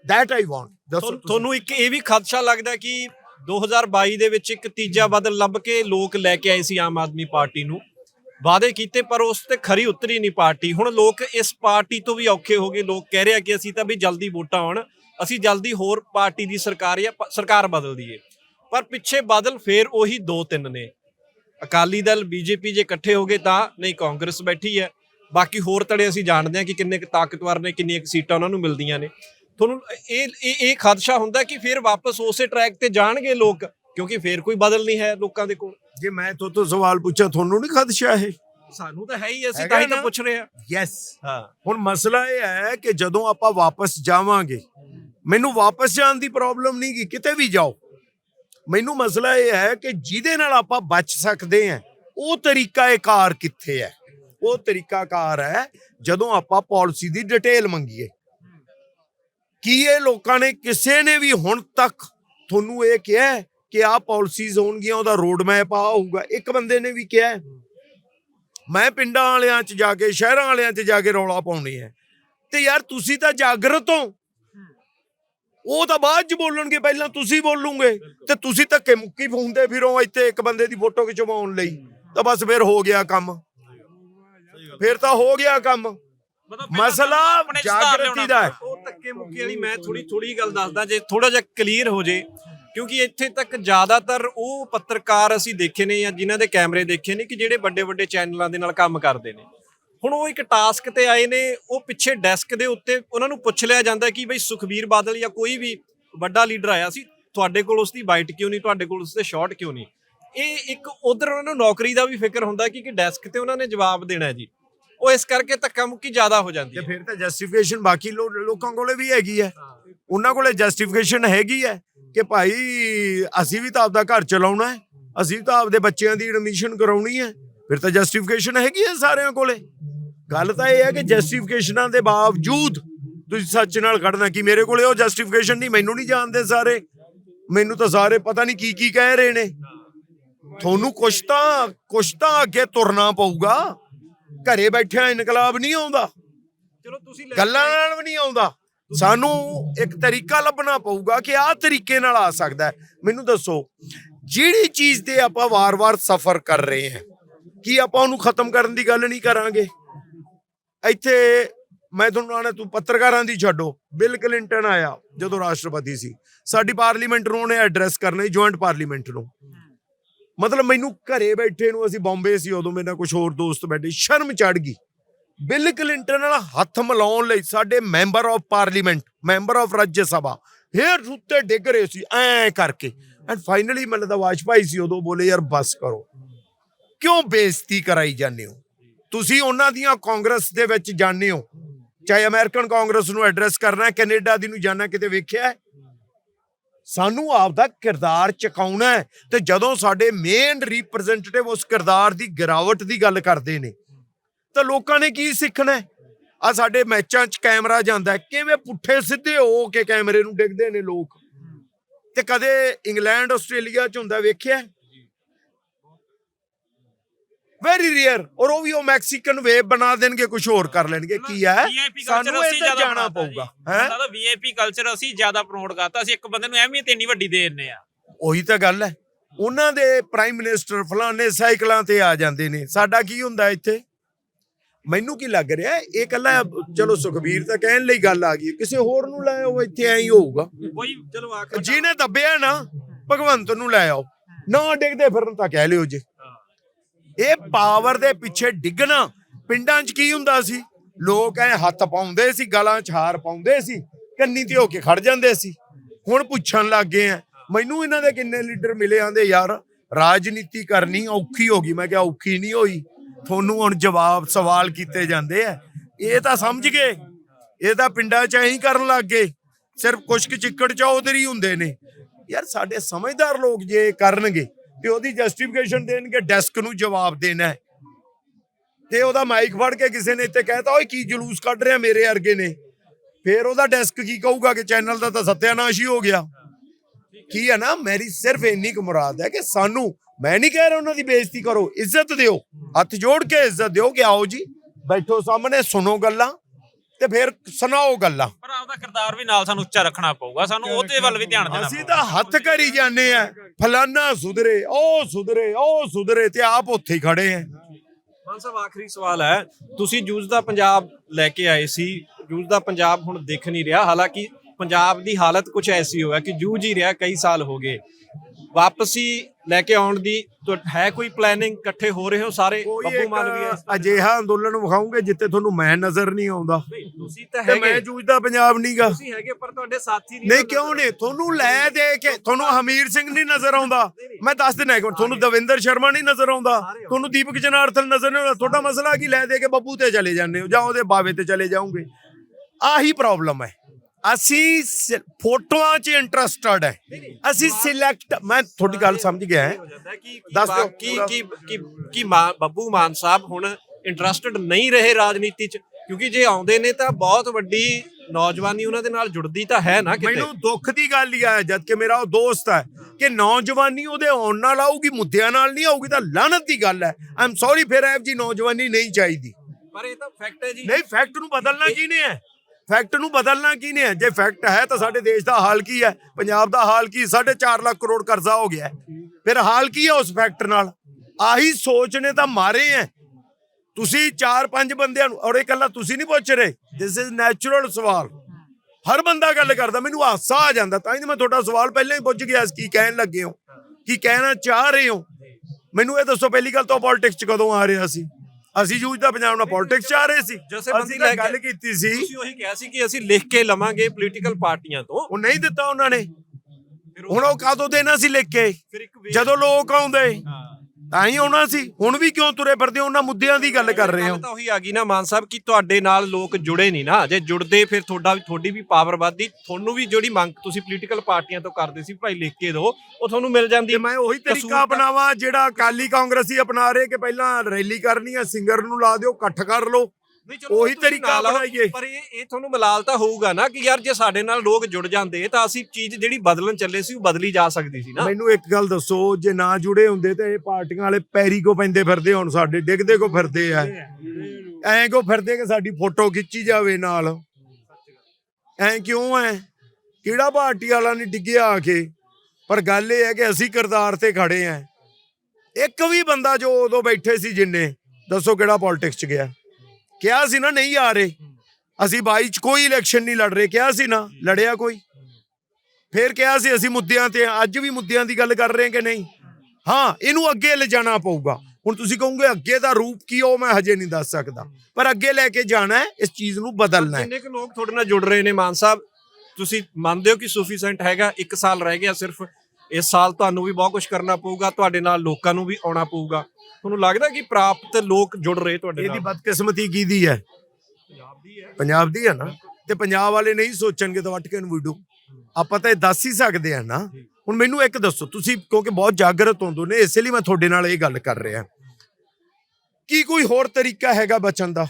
ਦੈਟ ਆਈ ਵਾਂਟ ਦੱਸੋ
ਤੁਹਾਨੂੰ- ਇੱਕ ਇਹ ਵੀ ਖਦਸ਼ਾ ਲੱਗਦਾ ਕਿ 2022 ਦੇ ਵਿੱਚ ਇੱਕ ਤੀਜਾ ਬਦਲ ਲੱਭ ਕੇ ਲੋਕ ਲੈ ਕੇ ਆਏ ਸੀ ਆਮ ਆਦਮੀ ਪਾਰਟੀ ਨੂੰ। ਵਾਅਦੇ ਕੀਤੇ ਪਰ ਉਸ ਤੇ ਖਰੀ ਉਤਰੀ ਨਹੀਂ ਪਾਰਟੀ। ਹੁਣ ਲੋਕ ਇਸ ਪਾਰਟੀ ਤੋਂ ਵੀ ਔਖੇ ਹੋ ਗਏ। ਲੋਕ ਕਹਿ ਰਹੇ ਕਿ ਅਸੀਂ ਤਾਂ ਵੀ ਜਲਦੀ ਵੋਟਾਂ ਆਉਣ ਅਸੀਂ ਜਲਦੀ ਹੋਰ ਪਾਰਟੀ ਦੀ ਸਰਕਾਰ ਜਾਂ ਸਰਕਾਰ ਬਦਲ ਦਈਏ। ਪਰ ਪਿੱਛੇ ਬਾਦਲ ਫੇਰ ਉਹੀ ਦੋ ਤਿੰਨ ਨੇ। ਅਕਾਲੀ ਦਲ ਬੀਜੇਪੀ ਜੇ ਇਕੱਠੇ ਹੋ ਗਏ ਤਾਂ ਨਹੀਂ ਕਾਂਗਰਸ ਬੈਠੀ ਹੈ। ਬਾਕੀ ਹੋਰ ਤੜੇ ਅਸੀਂ ਜਾਣਦੇ ਹਾਂ ਕਿ ਕਿੰਨੇ ਕੁ ਤਾਕਤਵਰ ਨੇ ਕਿੰਨੀਆਂ ਸੀਟਾਂ ਉਹਨਾਂ ਨੂੰ ਮਿਲਦੀਆਂ ਨੇ। ਤੁਹਾਨੂੰ ਇਹ ਇਹ ਖਦਸ਼ਾ ਹੁੰਦਾ ਕਿ ਫਿਰ ਵਾਪਸ ਉਸੇ ਟਰੈਕ ਤੇ ਜਾਣਗੇ ਲੋਕ ਕਿਉਂਕਿ ਫਿਰ ਕੋਈ ਬਦਲ ਨਹੀਂ ਹੈ ਲੋਕਾਂ ਦੇ ਕੋਲ।
ਜੇ ਮੈਂ ਤੁਹਾਡੇ ਤੋਂ ਸਵਾਲ ਪੁੱਛਾਂ ਤੁਹਾਨੂੰ ਨਹੀਂ ਖਦਸ਼ਾ ਇਹ?
ਸਾਨੂੰ ਤਾਂ ਹੈ ਹੀ ਅਸੀਂ ਤਾਂ ਹੀ ਤਾਂ। ਪੁੱਛ ਰਹੇ ਹਾਂ।
ਯੈਸ
ਹਾਂ।
ਹੁਣ ਮਸਲਾ ਇਹ ਹੈ ਕਿ ਜਦੋਂ ਆਪਾਂ ਵਾਪਸ ਜਾਵਾਂਗੇ ਮੈਨੂੰ ਵਾਪਸ ਜਾਣ ਦੀ ਪ੍ਰੋਬਲਮ ਨਹੀਂ ਗੀ, ਕਿਤੇ ਵੀ ਜਾਓ। ਮੈਨੂੰ ਮਸਲਾ ਇਹ ਹੈ ਕਿ ਜਿਹਦੇ ਨਾਲ ਆਪਾਂ ਬਚ ਸਕਦੇ ਹਾਂ, ਉਹ ਤਰੀਕਾ ਕਾਰ ਕਿੱਥੇ ਹੈ? ਉਹ ਤਰੀਕਾ ਕਾਰ ਹੈ ਜਦੋਂ ਆਪਾਂ ਪਾਲਿਸੀ ਦੀ ਡਿਟੇਲ ਮੰਗੀਏ। ਕੀ ਇਹ ਲੋਕਾਂ ਨੇ ਕਿਸੇ ਨੇ ਵੀ ਹੁਣ ਤੱਕ ਤੁਹਾਨੂੰ ਇਹ ਕਿਹਾ ਕਿ ਆਹ ਪਾਲਿਸੀਜ਼ ਹੋਣਗੀਆਂ, ਉਹਦਾ ਰੋਡ ਮੈਪ ਆ ਹੋਊਗਾ? ਇੱਕ ਬੰਦੇ ਨੇ ਵੀ ਕਿਹਾ ਮੈਂ ਪਿੰਡਾਂ ਵਾਲਿਆਂ 'ਚ ਜਾ ਕੇ, ਸ਼ਹਿਰਾਂ ਵਾਲਿਆਂ 'ਚ ਜਾ ਕੇ ਰੌਲਾ ਪਾਉਣੀ ਹੈ। ਤੇ ਯਾਰ ਤੁਸੀਂ ਤਾਂ ਜਾਗਰਤ ਹੋ। ਉਹ ਤਾਂ ਬਾਅਦ 'ਚ ਬੋਲਣਗੇ ਪਹਿਲਾਂ ਤੁਸੀਂ ਬੋਲੂਗੇ। ਤੇ ਤੁਸੀਂ ਧੱਕੇ ਮੁੱਕੀ ਫੁੰਦੇ ਫਿਰੋ ਇੱਥੇ ਇੱਕ ਬੰਦੇ ਦੀ ਫੋਟੋ ਖਿਚਵਾਉਣ ਲਈ। ਤਾਂ ਬਸ ਫਿਰ ਹੋ ਗਿਆ ਕੰਮ। ਫਿਰ ਤਾਂ ਹੋ ਗਿਆ ਕੰਮ। ਮਸਲਾ ਜਾਗਰਤੀ ਦਾ ਹੈ।
ਉਹ ਧੱਕੇ ਮੁੱਕੇ ਵਾਲੀ ਮੈਂ ਥੋੜੀ ਥੋੜੀ ਗੱਲ ਦੱਸਦਾ ਜੇ ਥੋੜਾ ਜਿਹਾ ਕਲੀਅਰ ਹੋ ਜੇ। ਕਿਉਂਕਿ ਇੱਥੇ ਤੱਕ ਜ਼ਿਆਦਾਤਰ ਉਹ ਪੱਤਰਕਾਰ ਅਸੀਂ ਦੇਖੇ ਨੇ ਜਾਂ ਜਿਨ੍ਹਾਂ ਦੇ ਕੈਮਰੇ ਦੇਖੇ ਨੇ ਕਿ ਜਿਹੜੇ ਵੱਡੇ ਵੱਡੇ ਚੈਨਲਾਂ ਦੇ ਨਾਲ ਕੰਮ ਕਰਦੇ ਨੇ। ਹੁਣ ਉਹ ਇੱਕ ਟਾਸਕ ਤੇ ਆਏ ਨੇ ਉਹ ਪਿੱਛੇ ਡੈਸਕ ਦੇ ਉੱਤੇ ਉਹਨਾਂ ਨੂੰ ਪੁੱਛ ਲਿਆ ਜਾਂਦਾ ਕਿ ਬਈ ਸੁਖਬੀਰ ਬਾਦਲ ਜਾਂ ਕੋਈ ਵੀ ਵੱਡਾ ਲੀਡਰ ਆਇਆ ਸੀ ਤੁਹਾਡੇ ਕੋਲ ਉਸ ਦੀ ਬਾਈਟ ਕਿਉਂ ਨਹੀਂ ਤੁਹਾਡੇ ਕੋਲ ਉਸ ਤੇ ਸ਼ਾਟ ਕਿਉਂ ਨਹੀਂ? ਇਹ ਇੱਕ ਉਧਰ ਉਹਨਾਂ ਨੂੰ ਨੌਕਰੀ ਦਾ ਵੀ ਫਿਕਰ ਹੁੰਦਾ ਕਿ ਕਿ ਡੈਸਕ ਤੇ ਉਹਨਾਂ ਨੇ ਜਵਾਬ ਦੇਣਾ ਜੀ। ਉਹ ਇਸ ਕਰਕੇ ਧੱਕਾ ਮੁੱਕੀ ਜ਼ਿਆਦਾ ਹੋ ਜਾਂਦੀ
ਤੇ
ਹੈ।
ਫਿਰ ਤਾਂ ਜਸਟੀਫਿਕੇਸ਼ਨ ਬਾਕੀ ਲੋਕਾਂ ਕੋਲੇ ਵੀ ਹੈਗੀ ਹੈ। ਉਹਨਾਂ ਕੋਲੇ ਜਸਟੀਫਿਕੇਸ਼ਨ ਹੈਗੀ ਹੈ ਕਿ ਭਾਈ ਅਸੀਂ ਵੀ ਤਾਂ ਆਪਦਾ ਘਰ ਚਲਾਉਣਾ ਹੈ ਅਸੀਂ ਤਾਂ ਆਪਦੇ ਬੱਚਿਆਂ ਦੀ ਐਡਮਿਸ਼ਨ ਕਰਾਉਣੀ ਹੈ। ਫਿਰ ਤਾਂ ਜਸਟੀਫਿਕੇਸ਼ਨ ਹੈਗੀ ਹੈ ਸਾਰਿਆਂ ਕੋਲੇ। ਗੱਲ ਤਾਂ ਇਹ ਹੈ ਕਿ ਜਸਟੀਫਿਕੇਸ਼ਨਾਂ ਦੇ ਬਾਵਜੂਦ ਤੁਸੀਂ ਸੱਚ ਨਾਲ ਖੜਨਾ ਕਿ ਮੇਰੇ ਕੋਲੇ ਉਹ ਜਸਟੀਫਿਕੇਸ਼ਨ ਨਹੀਂ ਮੈਨੂੰ ਨਹੀਂ ਜਾਣਦੇ ਸਾਰੇ। ਮੈਨੂੰ ਤਾਂ ਸਾਰੇ ਪਤਾ ਨਹੀਂ ਕੀ ਕੀ ਕਹਿ ਰਹੇ ਨੇ। ਤੁਹਾਨੂੰ ਕੁਛ ਤਾਂ ਕੁਛ ਤਾਂ ਅੱਗੇ ਤੁਰਨਾ ਪਊਗਾ। ਘਰੇ ਬੈਠਿਆਂ ਇਨਕਲਾਬ ਨਹੀਂ ਆਉਂਦਾ।
ਚਲੋ ਤੁਸੀਂ
ਗੱਲਾਂ ਨਾਲ ਵੀ ਨਹੀਂ ਆਉਂਦਾ। ਸਾਨੂੰ ਇੱਕ ਤਰੀਕਾ ਲੱਭਣਾ ਪਊਗਾ ਕਿ ਆਹ ਤਰੀਕੇ ਨਾਲ ਆ ਸਕਦਾ। ਮੈਨੂੰ ਦੱਸੋ ਜਿਹੜੀ ਚੀਜ਼ ਤੇ ਆਪਾਂ ਵਾਰ-ਵਾਰ ਸਫਰ ਕਰ ਰਹੇ ਹਾਂ ਕੀ ਆਪਾਂ ਉਹਨੂੰ ਖਤਮ ਕਰਨ ਦੀ ਗੱਲ ਨਹੀਂ ਕਰਾਂਗੇ? ਇੱਥੇ ਮੈਂ ਤੁਹਾਨੂੰ ਆਣਾ, ਤੂੰ ਪੱਤਰਕਾਰਾਂ ਦੀ ਛੱਡੋ। ਬਿਲ ਕਲਿੰਟਨ ਆਇਆ ਜਦੋਂ ਰਾਸ਼ਟਰਪਤੀ ਸੀ। ਸਾਡੀ ਪਾਰਲੀਮੈਂਟ ਨੂੰ ਉਹਨੇ ਐਡਰੈਸ ਕਰਨਾ ਸੀ, ਜੁਆਇੰਟ ਪਾਰਲੀਮੈਂਟ ਨੂੰ। ਮਤਲਬ ਮੈਨੂੰ ਘਰੇ ਬੈਠੇ ਨੂੰ ਅਸੀਂ ਬੰਬੇ ਸੀ, ਉਦੋਂ ਮੇਰੇ ਨਾਲ ਕੁਝ ਹੋਰ ਦੋਸਤ ਬੈਠੇ, ਸ਼ਰਮ ਚੜ ਗਈ। ਬਿਲ ਕਲਿੰਟਨ ਨਾਲ ਹੱਥ ਮਿਲਾਉਣ ਲਈ ਸਾਡੇ member of parliament, member of Rajya Sabha ਹੇਰ ਉੱਤੇ ਡਿੱਗ ਰਹੇ ਸੀ, ਐ ਕਰਕੇ। ਐਂਡ ਫਾਈਨਲੀ ਮਤਲਬ ਦਾ ਵਾਜਪਾਈ ਸੀ, ਉਦੋਂ ਬੋਲੇ, ਯਾਰ ਬਸ ਕਰੋ। ਕਿਉਂ ਬੇਇੱਜ਼ਤੀ ਕਰਾਈ ਜਾਂਦੇ ਹੋ? ਤੁਸੀਂ ਉਹਨਾਂ ਦੀਆਂ ਕਾਂਗਰਸ ਦੇ ਵਿੱਚ ਜਾਂਦੇ ਹੋ। ਚਾਹੇ ਅਮਰੀਕਨ ਕਾਂਗਰਸ ਨੂੰ ਐਡਰੈਸ ਕਰਨਾ ਕੈਨੇਡਾ ਦੀ ਨੂੰ ਜਾਣਾ ਕਿਤੇ ਵੇਖਿਆ ਹੈ? ਸਾਨੂੰ ਆਪਦਾ ਕਿਰਦਾਰ ਚਕਾਉਣਾ ਹੈ ਤੇ ਜਦੋਂ ਸਾਡੇ ਮੇਨ ਰਿਪਰੈਜ਼ੈਂਟੇਟਿਵ ਉਸ ਕਿਰਦਾਰ ਦੀ ਗਿਰਾਵਟ ਦੀ ਗੱਲ ਕਰਦੇ ਨੇ, ਤਾਂ ਲੋਕਾਂ ਨੇ ਕੀ ਸਿੱਖਣਾ ਆ ਸਾਡੇ ਮੈਚਾਂ 'ਚ ਕੈਮਰਾ ਜਾਂਦਾ ਕਿਵੇਂ ਪੁੱਠੇ ਸਿੱਧੇ ਹੋ ਕੇ ਕੈਮਰੇ ਨੂੰ ਡਿੱਗਦੇ ਨੇ ਲੋਕ? ਤੇ ਕਦੇ ਇੰਗਲੈਂਡ, ਆਸਟ੍ਰੇਲੀਆ 'ਚ ਹੁੰਦਾ ਵੇਖਿਆ ਵੈਰੀ ਰੇਅਰ ਔਰ ਉਹ ਵੀ ਉਹ ਮੈਕਸੀਕਨ ਵੇਵ ਬਣਾ ਦੇਣਗੇ ਕੁਝ ਹੋਰ ਕਰ ਲੈਣਗੇ। ਕੀ ਹੈ? ਸਾਨੂੰ ਇੱਧਰ ਜਾਣਾ। ਪਊਗਾ। ਹੈ?
ਉਹਨਾਂ ਦਾ ਵੀਆਈਪੀ ਕਲਚਰ ਅਸੀਂ ਜ਼ਿਆਦਾ ਪ੍ਰਮੋਟ ਕਰਤਾ। ਅਸੀਂ ਇੱਕ ਬੰਦੇ ਨੂੰ ਅਹਿਮੀਅਤ ਇੰਨੀ ਵੱਡੀ ਦੇ ਦਿੰਨੇ ਆ।
ਉਹੀ ਤਾਂ ਗੱਲ ਹੈ। ਉਹਨਾਂ ਦੇ ਪ੍ਰਾਈਮ ਮਿਨਿਸਟਰ ਫਲਾਣੇ ਸਾਈਕਲਾਂ ਤੇ ਆ ਜਾਂਦੇ ਨੇ। ਸਾਡਾ ਕੀ ਹੁੰਦਾ ਇੱਥੇ? ਮੈਨੂੰ ਕੀ ਲੱਗ ਰਿਹਾ? ਇਹ ਕੱਲਾ ਚਲੋ ਸੁਖਬੀਰ ਤਾਂ ਕਹਿਣ ਲਈ ਗੱਲ ਆ ਗਈ। ਕਿਸੇ ਹੋਰ ਨੂੰ ਲੈ ਆਓ ਇੱਥੇ ਐਂ ਹੀ ਹੋਊਗਾ।
ਕੋਈ
ਚਲੋ ਆਖਰ
ਜਿਹਨੇ ਦੱਬਿਆ ਨਾ ਭਗਵੰਤ ਨੂੰ ਲੈ ਆਓ। ਨਾ ਡਿੱਗਦੇ ਫਿਰਨ ਤਾਂ ਕਹਿ ਲਿਓ ਜੀ। ਇਹ ਪਾਵਰ ਦੇ ਪਿੱਛੇ ਡਿੱਗਣਾ ਪਿੰਡਾਂ 'ਚ ਕੀ ਹੁੰਦਾ ਸੀ? ਲੋਕ ਐ ਹੱਥ ਪਾਉਂਦੇ ਸੀ, ਗਲਾਂ 'ਚ ਹਾਰ ਪਾਉਂਦੇ ਸੀ, ਕੰਨੀ ਤੇ ਹੋ ਕੇ ਖੜ ਜਾਂਦੇ ਸੀ। ਹੁਣ ਪੁੱਛਣ ਲੱਗ ਗਏ ਆ ਮੈਨੂੰ ਇਹਨਾਂ ਦੇ ਕਿੰਨੇ ਲੀਡਰ ਮਿਲੇ? ਆਂਦੇ, ਯਾਰ, ਰਾਜਨੀਤੀ ਕਰਨੀ ਔਖੀ ਹੋ ਗਈ। ਮੈਂ ਕਿਹਾ, ਔਖੀ ਨਹੀਂ ਹੋਈ। ਤੁਹਾਨੂੰ ਹੁਣ ਜਵਾਬ ਸਵਾਲ ਕੀਤੇ ਜਾਂਦੇ ਆ ਇਹ ਤਾਂ ਸਮਝ ਗਏ। ਇਹ ਤਾਂ ਪਿੰਡਾਂ 'ਚ ਐਂ ਕਰਨ ਲੱਗ ਗਏ। ਸਿਰਫ ਕੁਛ ਕੁ ਚਿੱਕੜ ਚੌਧਰੀ ਹੁੰਦੇ ਨੇ। ਯਾਰ, ਸਾਡੇ ਸਮਝਦਾਰ ਲੋਕ ਜੇ ਕਰਨਗੇ ਤੇ ਉਹਦੀ ਜਸਟੀਫਿਕੇਸ਼ਨ ਦੇਣਗੇ ਡੈਸਕ ਨੂੰ ਜਵਾਬ ਦੇਣਾ ਤੇ ਉਹਦਾ ਮਾਈਕ ਫੜ ਕੇ ਕਿਸੇ ਨੇ ਇੱਥੇ ਕਹਿਤਾ, ਓਏ, ਕੀ ਜਲੂਸ ਕੱਢ ਰਿਹਾ ਮੇਰੇ ਵਰਗੇ ਨੇ? ਫੇਰ ਉਹਦਾ ਡੈਸਕ ਕੀ ਕਹੂਗਾ ਕਿ ਚੈਨਲ ਦਾ ਤਾਂ ਸਤਿਆਨਾਸ਼ ਹੀ ਹੋ ਗਿਆ। ਕੀ ਹੈ ਨਾ, ਮੇਰੀ ਸਿਰਫ ਇੰਨੀ ਕੁ ਮੁਰਾਦ ਹੈ ਕਿ ਸਾਨੂੰ, ਮੈਂ ਨਹੀਂ ਕਹਿ ਰਿਹਾ ਉਹਨਾਂ ਦੀ ਬੇਇੱਜ਼ਤੀ ਕਰੋ, ਇੱਜ਼ਤ ਦਿਓ। ਹੱਥ ਜੋੜ ਕੇ ਇੱਜ਼ਤ ਦਿਓ ਕਿ ਆਓ ਜੀ, ਬੈਠੋ ਸਾਹਮਣੇ, ਸੁਣੋ ਗੱਲਾਂ। ਤੇ ਫਿਰ ਸੁਣਾਓ ਗੱਲਾਂ।
ਪਰ ਆਪਦਾ ਕਿਰਦਾਰ ਵੀ ਨਾਲ ਸਾਨੂੰ ਉੱਚਾ ਰੱਖਣਾ ਪਊਗਾ ਸਾਨੂੰ ਉਹਦੇ ਵੱਲ ਵੀ ਧਿਆਨ ਦੇਣਾ
ਅਸੀਂ ਤਾਂ ਹੱਥ ਕਰੀ ਜਾਂਦੇ ਆ ਫਲਾਨਾ ਸੁਧਰੇ ਉਹ ਸੁਧਰੇ ਉਹ ਸੁਧਰੇ ਤੇ ਆਪ ਉੱਥੇ ਹੀ ਖੜੇ ਆ।
ਮਾਨ ਸਾਹਿਬ ਆਖਰੀ ਸਵਾਲ ਹੈ ਤੁਸੀਂ ਜੂਝਦਾ ਪੰਜਾਬ ਲੈ ਕੇ ਆਏ ਸੀ ਜੂਝਦਾ ਪੰਜਾਬ ਹੁਣ ਦਿਖ ਨਹੀਂ ਰਿਹਾ ਹਾਲਾਂਕਿ ਪੰਜਾਬ ਦੀ ਹਾਲਤ ਕੁਝ ਐਸੀ ਹੋਇਆ ਕਿ ਜੂਝ ਹੀ ਰਿਹਾ ਕਈ ਸਾਲ ਹੋ ਗਏ। ਵਾਪਸੀ ਲੈ ਕੇ ਆਉਣ ਦੀ ਤੁਹਾ- ਹੈ ਕੋਈ ਪਲੈਨਿੰਗ ਇਕੱਠੇ ਹੋ ਰਹੇ ਹੋ ਸਾਰੇ?
ਕੋਈ
ਬੱਬੂ
ਇੱਕ ਅਜਿਹਾ ਅੰਦੋਲਨ ਵਿਖਾਉਂਗੇ ਜਿੱਥੇ ਤੁਹਾਨੂੰ ਮੈਂ ਨਜ਼ਰ ਨਹੀਂ ਆਉਂਦਾ।
ਨਹੀਂ, ਤੁਸੀਂ ਤਾਂ
ਤੇ ਮੈਂ
ਹੈਗੇ।
ਜੂਝਦਾ ਪੰਜਾਬ ਨਹੀਂਗਾ।
ਤੁਸੀਂ ਹੈਗੇ ਪਰ ਤੁਹਾਡੇ ਸਾਥੀ
ਨਹੀਂ ਕਿਉਂ ਨਹੀਂ? ਤੁਹਾਨੂੰ ਲੈ ਦੇ ਕੇ ਤੁਹਾਨੂੰ ਹਮੀਰ ਸਿੰਘ ਨਹੀਂ ਨਜ਼ਰ ਆਉਂਦਾ। ਮੈਂ ਦੱਸ ਦਿੰਦਾ ਇੱਕ ਮਿੰਟ। ਤੁਹਾਨੂੰ ਦਵਿੰਦਰ ਸ਼ਰਮਾ ਨਹੀਂ ਨਜ਼ਰ ਆਉਂਦਾ। ਤੁਹਾਨੂੰ ਦੀਪਕ ਜਨਾਰਥਲ ਨਜ਼ਰ ਨਹੀਂ ਆਉਂਦਾ। ਤੁਹਾਡਾ ਮਸਲਾ ਕੀ? ਲੈ ਦੇ ਕੇ ਬੱਬੂ ਤੇ ਚਲੇ ਜਾਂਦੇ ਹੋ ਜਾਂ ਉਹਦੇ ਬਾਵੇ ਤੇ ਚਲੇ ਜਾਓਗੇ। ਆਹੀ ਪ੍ਰੋਬਲਮ ਹੈ। ਅਸੀਂ ਫੋਟੋਆਂ 'ਚ ਇੰਟਰਸਟਡ ਹੈ ਅਸੀਂ ਸਿਲੈਕਟ ਮੈਂ ਤੁਹਾਡੀ ਗੱਲ ਸਮਝ ਗਿਆ ਹੈ
ਕਿ ਕੀ
ਦੱਸ ਦਿਓ
ਕੀ। ਕੀ ਕੀ ਕੀ ਬੱਬੂ ਮਾਨ ਸਾਹਿਬ ਹੁਣ ਇੰਟਰਸਟਡ ਨਹੀਂ ਰਹੇ ਰਾਜਨੀਤੀ 'ਚ? ਕਿਉਂਕਿ ਜੇ ਆਉਂਦੇ ਨੇ ਤਾਂ ਬਹੁਤ ਵੱਡੀ ਨੌਜਵਾਨੀ ਉਹਨਾਂ ਦੇ ਨਾਲ ਜੁੜਦੀ ਤਾਂ ਹੈ ਨਾ ਕਿਤੇ।
ਮੈਨੂੰ ਦੁੱਖ ਦੀ ਗੱਲ ਹੀ ਆ ਜਦ ਕਿ ਮੇਰਾ ਉਹ ਦੋਸਤ ਹੈ ਕਿ ਨੌਜਵਾਨੀ ਉਹਦੇ ਆਉਣ ਨਾਲ ਆਊਗੀ ਮੁੱਦਿਆਂ ਨਾਲ ਨਹੀਂ ਆਊਗੀ ਤਾਂ ਲਾਨਤ ਦੀ ਗੱਲ ਹੈ ਆਮ ਸੌਰੀ ਫਿਰ ਐਬ ਜੀ ਨੌਜਵਾਨੀ ਨਹੀਂ ਚਾਹੀਦੀ।
ਪਰ ਇਹ ਤਾਂ ਫੈਕਟ ਹੈ ਜੀ।
ਨਹੀਂ ਫੈਕਟ ਨੂੰ ਬਦਲਣਾ ਕਿਹਨੇ ਹੈ ਫੈਕਟ ਨੂੰ ਬਦਲਣਾ ਕਿਹਨੇ ਹੈ ਜੇ ਫੈਕਟ ਹੈ ਤਾਂ ਸਾਡੇ ਦੇਸ਼ ਦਾ ਹਾਲ ਕੀ ਹੈ? ਪੰਜਾਬ ਦਾ ਹਾਲ ਕੀ? 4.5 ਲੱਖ ਕਰੋੜ ਕਰਜ਼ਾ ਹੋ ਗਿਆ ਫਿਰ ਹਾਲ ਕੀ ਹੈ ਉਸ ਫੈਕਟ ਨਾਲ? ਆਹੀ ਸੋਚ ਨੇ ਤਾਂ ਮਾਰੇ ਹੈ ਤੁਸੀਂ 4-5 ਬੰਦਿਆਂ ਨੂੰ, ਔਰ ਇਹ ਕੱਲਾ ਤੁਸੀਂ ਨਹੀਂ ਪੁੱਛ ਰਹੇ। ਦਿਸ ਇਜ਼ ਨੈਚੁਰਲ ਸਵਾਲ। ਹਰ ਬੰਦਾ ਗੱਲ ਕਰਦਾ, ਮੈਨੂੰ ਹਾਸਾ ਆ ਜਾਂਦਾ, ਤਾਂ ਹੀ ਤਾਂ ਮੈਂ ਤੁਹਾਡਾ ਸਵਾਲ ਪਹਿਲਾਂ ਹੀ ਪੁੱਛ ਗਿਆ ਕੀ ਕਹਿਣ ਲੱਗੇ ਹੋ। ਕੀ ਕਹਿਣਾ ਚਾਹ ਰਹੇ ਹੋ? ਮੈਨੂੰ ਇਹ ਦੱਸੋ, ਪਹਿਲੀ ਗੱਲ ਤਾਂ ਪੋਲਿਟਿਕਸ ਚ ਕਦੋਂ ਆ ਰਿਹਾ ਸੀ? ਅਸੀਂ ਜੂਝਦਾ ਪੰਜਾਬ ਨਾਲ ਪੋਲਿਟਿਕਸ ਚ ਆ ਰਹੇ ਸੀ।
ਜਥੇਬੰਦੀ
ਅਸੀਂ ਤਾਂ
ਲੈ ਕੇ-
ਗੱਲ ਕੀਤੀ ਸੀ।
ਤੁਸੀਂ ਉਹੀ ਕਿਹਾ ਸੀ ਕਿ ਅਸੀਂ ਲਿਖ ਕੇ ਲਵਾਂਗੇ ਪੋਲੀਟੀਕਲ ਪਾਰਟੀਆਂ ਤੋਂ।
ਉਹ ਨਹੀਂ ਦਿੱਤਾ ਉਹਨਾਂ ਨੇ। ਹੁਣ ਉਹ ਕਾਦੋਂ ਦੇਣਾ ਸੀ ਲਿਖ ਕੇ?
ਫਿਰ ਇੱਕ ਵੇ-
ਜਦੋਂ ਲੋਕ ਆਉਂਦੇ। ਤਾਂ ਹੀ ਆਉਣਾ ਸੀ। ਹੁਣ ਵੀ ਕਿਉਂ ਤੁਰੇ ਫਿਰਦੇ ਹੋ? ਉਹਨਾਂ ਮੁੱਦਿਆਂ ਦੀ ਗੱਲ ਕਰ ਰਹੇ ਹੋ।
ਗੱਲ ਤਾਂ ਉਹੀ ਆ ਗਈ ਨਾ ਮਾਨ ਸਾਹਿਬ ਕਿ ਤੁਹਾਡੇ ਨਾਲ ਲੋਕ ਜੁੜੇ ਨਹੀਂ ਨਾ। ਜੇ ਜੁੜਦੇ ਫਿਰ ਤੁਹਾਡਾ ਵੀ ਤੁਹਾਡੀ ਵੀ ਪਾਵਰ ਵੱਧਦੀ। ਤੁਹਾਨੂੰ ਵੀ ਜਿਹੜੀ ਮੰਗ ਤੁਸੀਂ ਪੋਲੀਟੀਕਲ ਪਾਰਟੀਆਂ ਤੋਂ ਕਰਦੇ ਸੀ ਭਾਈ ਲਿਖ ਕੇ ਦਿਓ ਉਹ ਤੁਹਾਨੂੰ ਮਿਲ ਜਾਂਦੀ।
ਕਿ ਮੈਂ ਉਹੀ
ਕਸੂਰ
ਤਰੀਕਾ
ਤਾਂ-
ਅਪਣਾਵਾਂ ਜਿਹੜਾ ਅਕਾਲੀ ਕਾਂਗਰਸੀ ਅਪਣਾ ਰਹੇ ਕਿ ਪਹਿਲਾਂ ਰੈਲੀ ਕਰਨੀ ਹੈ ਸਿੰਗਰ ਨੂੰ ਲਾ ਦਿਓ ਇਕੱਠ ਕਰ ਲਓ।
ਨਹੀਂ ਚਲੋ
ਉਹੀ
ਤੁਸੀਂ
ਤਰੀਕਾ
ਨਾਲ ਆਓ,
ਅਪਣਾਈਏ।
ਪਰ ਇਹ ਇਹ ਤੁਹਾਨੂੰ ਮਲਾਲ ਤਾਂ ਹੋਊਗਾ ਨਾ ਕਿ ਯਾਰ ਜੇ ਸਾਡੇ ਨਾਲ ਲੋਕ ਜੁੜ ਜਾਂਦੇ ਤਾਂ ਅਸੀਂ ਚੀਜ਼ ਜਿਹੜੀ ਬਦਲਣ ਚੱਲੇ ਸੀ ਉਹ ਬਦਲੀ ਜਾ ਸਕਦੀ ਸੀ ਨਾ।
ਮੈਨੂੰ ਇੱਕ ਗੱਲ ਦੱਸੋ ਜੇ ਨਾ ਜੁੜੇ ਹੁੰਦੇ ਤੇ ਇਹ ਪਾਰਟੀਆਂ ਵਾਲੇ ਪੈਰੀ ਕੋ ਪੈਂਦੇ ਫਿਰਦੇ ਹੁਣ ਸਾਡੇ ਡਿੱਗਦੇ ਕੋ ਫਿਰਦੇ ਆ। ਐਂ ਕੋ ਫਿਰਦੇ ਕਿ ਸਾਡੀ ਫੋਟੋ ਖਿੱਚੀ ਜਾਵੇ ਨਾਲ। ਐਂ ਕਿਉਂ ਐ? ਕਿਹੜਾ ਪਾਰਟੀ ਵਾਲਾ ਨਹੀਂ ਡਿੱਗਿਆ ਆ ਕੇ? ਪਰ ਗੱਲ ਇਹ ਹੈ ਕਿ ਅਸੀਂ ਕਿਰਦਾਰ ਤੇ ਖੜੇ ਆ। ਇੱਕ ਵੀ ਬੰਦਾ ਜੋ ਉਦੋਂ ਬੈਠੇ ਸੀ ਜਿੰਨੇ ਦੱਸੋ ਕਿਹੜਾ ਪੋਲਿਟਿਕਸ ਚ ਗਿਆ। ਕਿਹਾ ਸੀ ਨਾ ਨਹੀਂ ਆ ਰਹੇ। ਅਸੀਂ 22 ਚ ਕੋਈ ਇਲੈਕਸ਼ਨ ਨਹੀਂ ਲੜ ਰਹੇ ਕਿਹਾ ਸੀ ਨਾ ਲੜਿਆ ਕੋਈ। ਫੇਰ ਕਿਹਾ ਸੀ ਅਸੀਂ ਮੁੱਦਿਆਂ ਤੇ। ਅੱਜ ਵੀ ਮੁੱਦਿਆਂ ਦੀ ਗੱਲ ਕਰ ਰਹੇ ਹਾਂ ਕਿ ਨਹੀਂ? ਹਾਂ ਇਹਨੂੰ ਅੱਗੇ ਲਿਜਾਣਾ ਪਊਗਾ। ਹੁਣ ਤੁਸੀਂ ਕਹੋਗੇ ਅੱਗੇ ਦਾ ਰੂਪ ਕੀ ਉਹ ਮੈਂ ਹਜੇ ਨਹੀਂ ਦੱਸ ਸਕਦਾ। ਪਰ ਅੱਗੇ ਲੈ ਕੇ ਜਾਣਾ ਹੈ ਇਸ ਚੀਜ਼ ਨੂੰ ਬਦਲਣਾ ਹੈ।
ਜਿੰਨੇ ਕੁ ਲੋਕ ਤੁਹਾਡੇ ਨਾਲ ਜੁੜ ਰਹੇ ਨੇ ਮਾਨ ਸਾਹਿਬ? ਤੁਸੀਂ ਮੰਨਦੇ ਹੋ ਕਿ ਸੂਫੀਸੈਂਟ ਹੈਗਾ ਇੱਕ ਸਾਲ ਰਹਿ ਗਿਆ ਸਿਰਫ। ਇਸ ਸਾਲ ਤੁਹਾਨੂੰ ਵੀ ਬਹੁਤ ਕੁਝ ਕਰਨਾ ਪਊਗਾ ਤੁਹਾਡੇ ਨਾਲ ਲੋਕਾਂ ਨੂੰ ਵੀ ਆਉਣਾ ਪਊਗਾ। ਤੁਹਾਨੂੰ ਲੱਗਦਾ ਕਿ ਪ੍ਰਾਪਤ ਲੋਕ ਜੁੜ ਰਹੇ ਤੁਹਾਡੇ
ਇਹਦੀ
ਨਾਲ?
ਬਦਕਿਸਮਤੀ ਕਿਹਦੀ ਹੈ?
ਪੰਜਾਬ ਦੀ ਹੈ।
ਪੰਜਾਬ ਦੀ ਹੈ ਨਾ। ਤੇ ਪੰਜਾਬ ਵਾਲੇ ਨਹੀਂ ਸੋਚਣਗੇ ਤਾਂ ਵੱਟ ਕੇ ਨੂੰ ਵੀਡੂ। ਆਪਾਂ ਤਾਂ ਇਹ ਦੱਸ ਹੀ ਸਕਦੇ ਆ ਨਾ। ਹੁਣ ਮੈਨੂੰ ਇੱਕ ਦੱਸੋ ਤੁਸੀਂ ਕਿਉਂਕਿ ਬਹੁਤ ਜਾਗਰਤ ਹੁੰਦੇ ਨੇ ਇਸੇ ਲਈ ਮੈਂ ਤੁਹਾਡੇ ਨਾਲ ਇਹ ਗੱਲ ਕਰ ਰਿਹਾ। ਕੀ ਕੋਈ ਹੋਰ ਤਰੀਕਾ ਹੈਗਾ ਬਚਣ ਦਾ?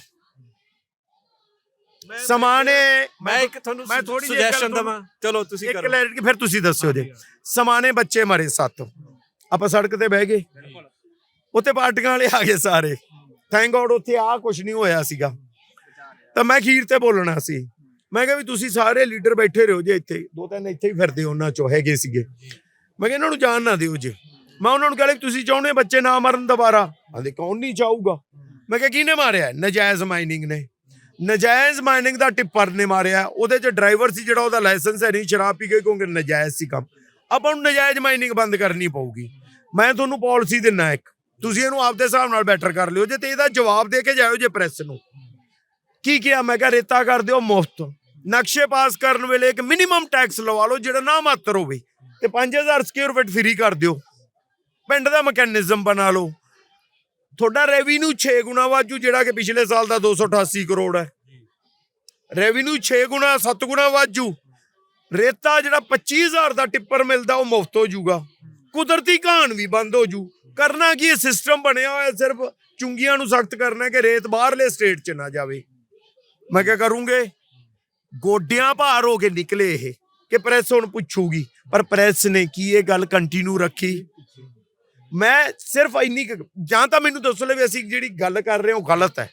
ਸਮਾਨੇ
ਮੈਂ ਇੱਕ ਤੁਹਾਨੂੰ
ਮੈਂ ਥੋੜ੍ਹੀ ਜਿਹੀ
ਸੁਜੈਸ਼ਨ ਦਵਾਂ। ਚਲੋ ਤੁਸੀਂ
ਇੱਕ
ਕਰੋ।
ਕਲੈਰਿਟੀ ਫਿਰ ਤੁਸੀਂ ਦੱਸਿਓ ਜੇ। ਸਮਾਨੇ ਬੱਚੇ ਮਰੇ ਸੱਤ। ਆਪਾਂ ਸੜਕ ਤੇ ਬਹਿ ਗਏ। ਉੱਥੇ ਪਾਰਟੀਆਂ ਵਾਲੇ ਆ ਗਏ ਸਾਰੇ। ਥੈਂਕ ਗੋਡ ਉੱਥੇ ਆ ਕੁਝ ਨਹੀਂ ਹੋਇਆ ਸੀਗਾ। ਤਾਂ ਮੈਂ ਖੀਰ ਤੇ ਬੋਲਣਾ ਸੀ। ਮੈਂ ਕਿਹਾ ਵੀ ਤੁਸੀਂ ਸਾਰੇ ਲੀਡਰ ਬੈਠੇ ਰਹੋ ਜੇ ਇੱਥੇ। ਦੋ ਤਿੰਨ ਇੱਥੇ ਹੀ ਫਿਰਦੇ ਉਹਨਾਂ ਚੋਂ ਹੈਗੇ ਸੀਗੇ। ਮੈਂ ਕਿਹਾ ਇਹਨਾਂ ਨੂੰ ਜਾਣ ਨਾ ਦਿਓ ਜੇ। ਮੈਂ ਉਹਨਾਂ ਨੂੰ ਕਿਹਾ ਕਿ ਤੁਸੀਂ ਚਾਹੁੰਦੇ ਬੱਚੇ ਨਾ ਮਰਨ ਦੁਬਾਰਾ? ਆਂਦੇ ਕੌਣ ਨਹੀਂ ਚਾਹੂਗਾ? ਮੈਂ ਕਿਹਾ ਕਿਹਨੇ ਮਾਰਿਆ? ਨਜਾਇਜ਼ ਮਾਈਨਿੰਗ ਨੇ। ਨਜਾਇਜ਼ ਮਾਈਨਿੰਗ ਦਾ ਟਿੱਪਰ ਨੇ ਮਾਰਿਆ। ਉਹਦੇ ਚ ਡਰਾਈਵਰ ਸੀ ਜਿਹੜਾ ਉਹਦਾ ਲਾਇਸੈਂਸ ਹੈ ਨਹੀਂ, ਸ਼ਰਾਬ ਪੀ ਕੇ, ਕਿਉਂਕਿ ਨਜਾਇਜ਼ ਸੀ ਕੰਮ। ਆਪਾਂ ਨੂੰ ਨਜਾਇਜ਼ ਮਾਈਨਿੰਗ ਬੰਦ ਕਰਨੀ ਪਊਗੀ। ਮੈਂ ਤੁਹਾਨੂੰ ਪਾਲਿਸੀ ਦਿੰਨਾ ਇੱਕ। ਤੁਸੀਂ ਇਹਨੂੰ ਆਪਦੇ ਹਿਸਾਬ ਨਾਲ ਬੈਟਰ ਕਰ ਲਿਓ। ਜੇ ਤੇ ਇਹਦਾ ਜਵਾਬ ਦੇ ਕੇ ਜਾਇਓ ਜੇ ਪ੍ਰੈਸ ਨੂੰ। ਕੀ ਕਿਹਾ? ਮੈਂ ਕਿਹਾ, ਰੇਤਾ ਕਰ ਦਿਓ ਮੁਫਤ। ਨਕਸ਼ੇ ਪਾਸ ਕਰਨ ਵੇਲੇ ਇੱਕ ਮਿਨੀਮਮ ਟੈਕਸ ਲਵਾ ਲਓ, ਜਿਹੜਾ ਨਾ ਮਾਤਰ ਹੋਵੇ। ਤੇ 5000 ਸਕੁਅਰ ਫੁੱਟ ਫ੍ਰੀ ਕਰ ਦਿਓ। ਪਿੰਡ ਦਾ ਮੈਕੈਨਿਜ਼ਮ ਬਣਾ ਲਓ। ਤੁਹਾਡਾ ਰੈਵਨਿਊ 6 ਗੁਣਾ ਵਾਜੂ ਜਿਹੜਾ ਕਿ ਪਿਛਲੇ ਸਾਲ ਦਾ 288 ਕਰੋੜ ਹੈ। ਰੈਵਨਿਊ 6 ਗੁਣਾ 7 ਗੁਣਾ ਵਾਜੂ ਰੇਤਾ ਜਿਹੜਾ 25000 ਦਾ ਟਿੱਪਰ ਮਿਲਦਾ, ਉਹ ਮੁਫਤ ਹੋ ਜਾਊਗਾ। ਕੁਦਰਤੀ ਘਾਣ ਵੀ ਬੰਦ ਹੋ ਜੂ। ਕਰਨਾ ਕੀ ਇਹ ਸਿਸਟਮ ਬਣਿਆ ਹੋਇਆ ਸਿਰਫ। ਚੁੰਗੀਆਂ ਨੂੰ ਸਖਤ ਕਰਨਾ ਕਿ ਰੇਤ ਬਾਹਰਲੇ ਸਟੇਟ 'ਚ ਨਾ ਜਾਵੇ। ਮੈਂ ਕਿਆ ਕਰੂੰਗੇ? ਗੋਡਿਆਂ ਭਾਰ ਹੋ ਕੇ ਨਿਕਲੇ ਇਹ। ਕਿ ਪ੍ਰੈਸ ਹੁਣ ਪੁੱਛੂਗੀ। ਪਰ ਪ੍ਰੈਸ ਨੇ ਕੀ ਇਹ ਗੱਲ ਕੰਟੀਨਿਊ ਰੱਖੀ? ਮੈਂ ਸਿਰਫ ਇੰਨੀ ਕੁ- ਜਾਂ ਤਾਂ ਮੈਨੂੰ ਦੱਸੋ ਲੈ ਵੀ ਅਸੀਂ ਜਿਹੜੀ ਗੱਲ ਕਰ ਰਹੇ ਹਾਂ ਉਹ ਗਲਤ ਹੈ।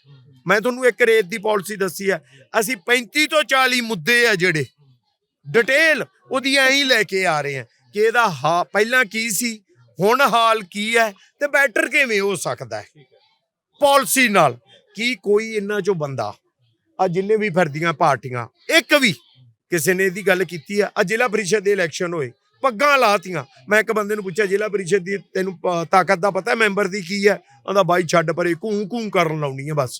ਮੈਂ ਤੁਹਾਨੂੰ ਇੱਕ ਰੇਤ ਦੀ ਪਾਲਿਸੀ ਦੱਸੀ ਹੈ। ਅਸੀਂ 35 ਤੋਂ 40 ਮੁੱਦੇ ਆ ਜਿਹੜੇ। ਡਿਟੇਲ ਉਹਦੀ ਐਂ ਹੀ ਲੈ ਕੇ ਆ ਰਹੇ ਹਾਂ ਕਿ ਇਹਦਾ ਹਾ ਪਹਿਲਾਂ ਕੀ ਸੀ, ਹੁਣ ਹਾਲ ਕੀ ਹੈ ਤੇ ਬੈਟਰ ਕਿਵੇਂ ਹੋ ਸਕਦਾ ਹੈ। ਪਾਲਿਸੀ ਨਾਲ ਕੀ ਕੋਈ ਇਹਨਾਂ ਚੋਂ ਬੰਦਾ ਆ ਜਿੰਨੇ ਵੀ ਫਿਰਦੀਆਂ ਪਾਰਟੀਆਂ, ਇੱਕ ਵੀ ਕਿਸੇ ਨੇ ਇਹਦੀ ਗੱਲ ਕੀਤੀ ਆ ਆ ਜ਼ਿਲ੍ਹਾ ਪਰਿਸ਼ਦ ਦੇ ਇਲੈਕਸ਼ਨ ਹੋਏ। ਪੱਗਾਂ ਲਾਤੀਆਂ। ਮੈਂ ਇੱਕ ਬੰਦੇ ਨੂੰ ਪੁੱਛਿਆ, ਜ਼ਿਲ੍ਹਾ ਪਰਿਸ਼ਦ ਦੀ ਤੈਨੂੰ ਪ- ਤਾਕਤ ਦਾ ਪਤਾ ਮੈਂਬਰ ਦੀ ਕੀ ਹੈ? ਉਹਦਾ ਬਾਈ ਛੱਡ ਪਰੇ ਕੂੰ ਕੂੰ ਕਰਨ ਲਾਉਣੀ ਹੈ ਬਸ।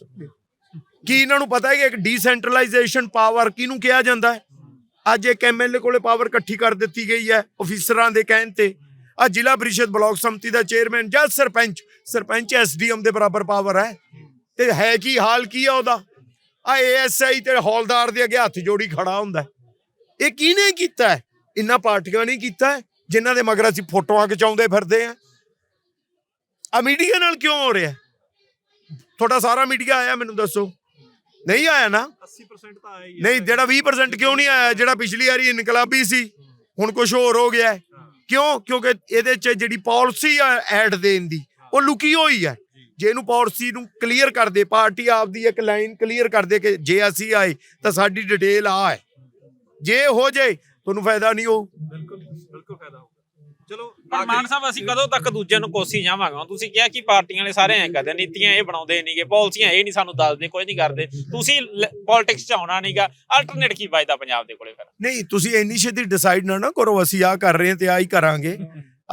ਕੀ ਇਹਨਾਂ ਨੂੰ ਪਤਾ ਹੈ ਕਿ ਇੱਕ ਡੀਸੈਂਟਰਲਾਈਜੇਸ਼ਨ ਪਾਵਰ ਕਿਹਨੂੰ ਕਿਹਾ ਜਾਂਦਾ ਹੈ? ਅੱਜ ਇੱਕ ਐਮਐਲਏ ਕੋਲੇ ਪਾਵਰ ਇਕੱਠੀ ਕਰ ਦਿੱਤੀ ਗਈ ਹੈ ਅਫੀਸਰਾਂ ਦੇ ਕਹਿਣ ਤੇ। ਆ ਜ਼ਿਲ੍ਹਾ ਪ੍ਰੀਸ਼ਦ ਬਲਾਕ ਸੰਮਤੀ ਦਾ ਚੇਅਰਮੈਨ ਜਾਂ ਸਰਪੰਚ ਸਰਪੰਚ ਐਸਡੀਐਮ ਦੇ ਬਰਾਬਰ ਪਾਵਰ ਹੈ। ਤੇ ਹੈ ਕੀ, ਹਾਲ ਕੀ ਆ ਉਹਦਾ? ਆ ਏਐਸਆਈ ਤੇ ਹੌਲਦਾਰ ਦੇ ਅੱਗੇ ਹੱਥ ਜੋੜੀ ਖੜਾ ਹੁੰਦਾ ਇਹ ਕਿਹਨੇ ਕੀਤਾ ਹੈ? ਇੰਨਾ ਪਾਰਟੀਆਂ ਨੇ ਕੀਤਾ ਜਿਨ੍ਹਾਂ ਦੇ ਮਗਰ ਅਸੀਂ ਫੋਟੋਆਂ ਖਿਚਾਉਂਦੇ ਫਿਰਦੇ ਆ। ਆ ਮੀਡੀਆ ਨਾਲ ਕਿਉਂ ਹੋ ਰਿਹਾ? ਤੁਹਾਡਾ ਸਾਰਾ ਮੀਡੀਆ ਆਇਆ ਮੈਨੂੰ ਦੱਸੋ। ਨਹੀਂ ਆਇਆ ਨਾ?
80% ਤਾਂ ਆਇਆ ਹੀ
ਨਹੀਂ ਜਿਹੜਾ 20% ਕਿਉਂ ਨਹੀਂ ਆਇਆ? ਜਿਹੜਾ ਪਿਛਲੀ ਵਾਰੀ ਇਨਕਲਾਬੀ ਸੀ ਹੁਣ ਕੁਝ ਹੋਰ ਹੋ ਗਿਆ। ਕਿਉਂ? ਕਿਉਂਕਿ ਇਹਦੇ ਚ ਜਿਹੜੀ ਪਾਲਿਸੀ ਆ ਐਡ ਦੇਣ ਦੀ ਉਹ ਲੁਕੀ ਹੋਈ ਹੈ ਜੇ ਇਹਨੂੰ ਪਾਲਿਸੀ ਨੂੰ ਕਲੀਅਰ ਕਰ ਦੇ ਪਾਰਟੀ ਆਪਦੀ ਇੱਕ ਲਾਈਨ ਕਲੀਅਰ ਕਰ ਦੇ ਕਿ ਜੇ ਅਸੀਂ ਆਏ ਤਾਂ ਸਾਡੀ ਡਿਟੇਲ ਆ ਹੈ। ਜੇ ਹੋ ਜਾਏ ਤੁਹਾਨੂੰ ਫਾਇਦਾ ਨਹੀਂ ਹੋ
ਬਿਲਕੁਲ ਬਿਲਕੁਲ ਫਾਇਦਾ ਹੋਊਗਾ। ਚਲੋ
ਪਰ ਮਾਨ ਸਾਹਿਬ ਅਸੀਂ ਕਦੋਂ ਤੱਕ ਦੂਜੇ ਨੂੰ ਕੋਸੀ ਜਾਵਾਂਗੇ? ਤੁਸੀਂ ਕਿਹਾ ਕਿ ਪਾਰਟੀਆਂ ਵਾਲੇ ਸਾਰੇ ਐਂ ਕਰਦੇ ਨੀਤੀਆਂ ਇਹ ਬਣਾਉਂਦੇ ਨਹੀਂਗੇ ਪਾਲਿਸੀਆਂ ਇਹ ਨਹੀਂ ਸਾਨੂੰ ਦੱਸਦੇ ਕੋਈ ਨਹੀਂ ਕਰਦੇ। ਤੁਸੀਂ ਪੋਲਿਟਿਕਸ ਚ ਆਉਣਾ ਨਹੀਂਗਾ ਅਲਟਰਨੇਟ ਕੀ ਬਚਦਾ ਪੰਜਾਬ ਦੇ ਕੋਲੇ ਫਿਰ?
ਨਹੀਂ ਤੁਸੀਂ ਇੰਨੀ ਛੇਤੀ ਡਿਸਾਈਡ ਨਾ ਨਾ ਕਰੋ ਅਸੀਂ ਆ ਕਰ ਰਹੇ ਹਾਂ ਤੇ ਆ ਹੀ ਕਰਾਂਗੇ।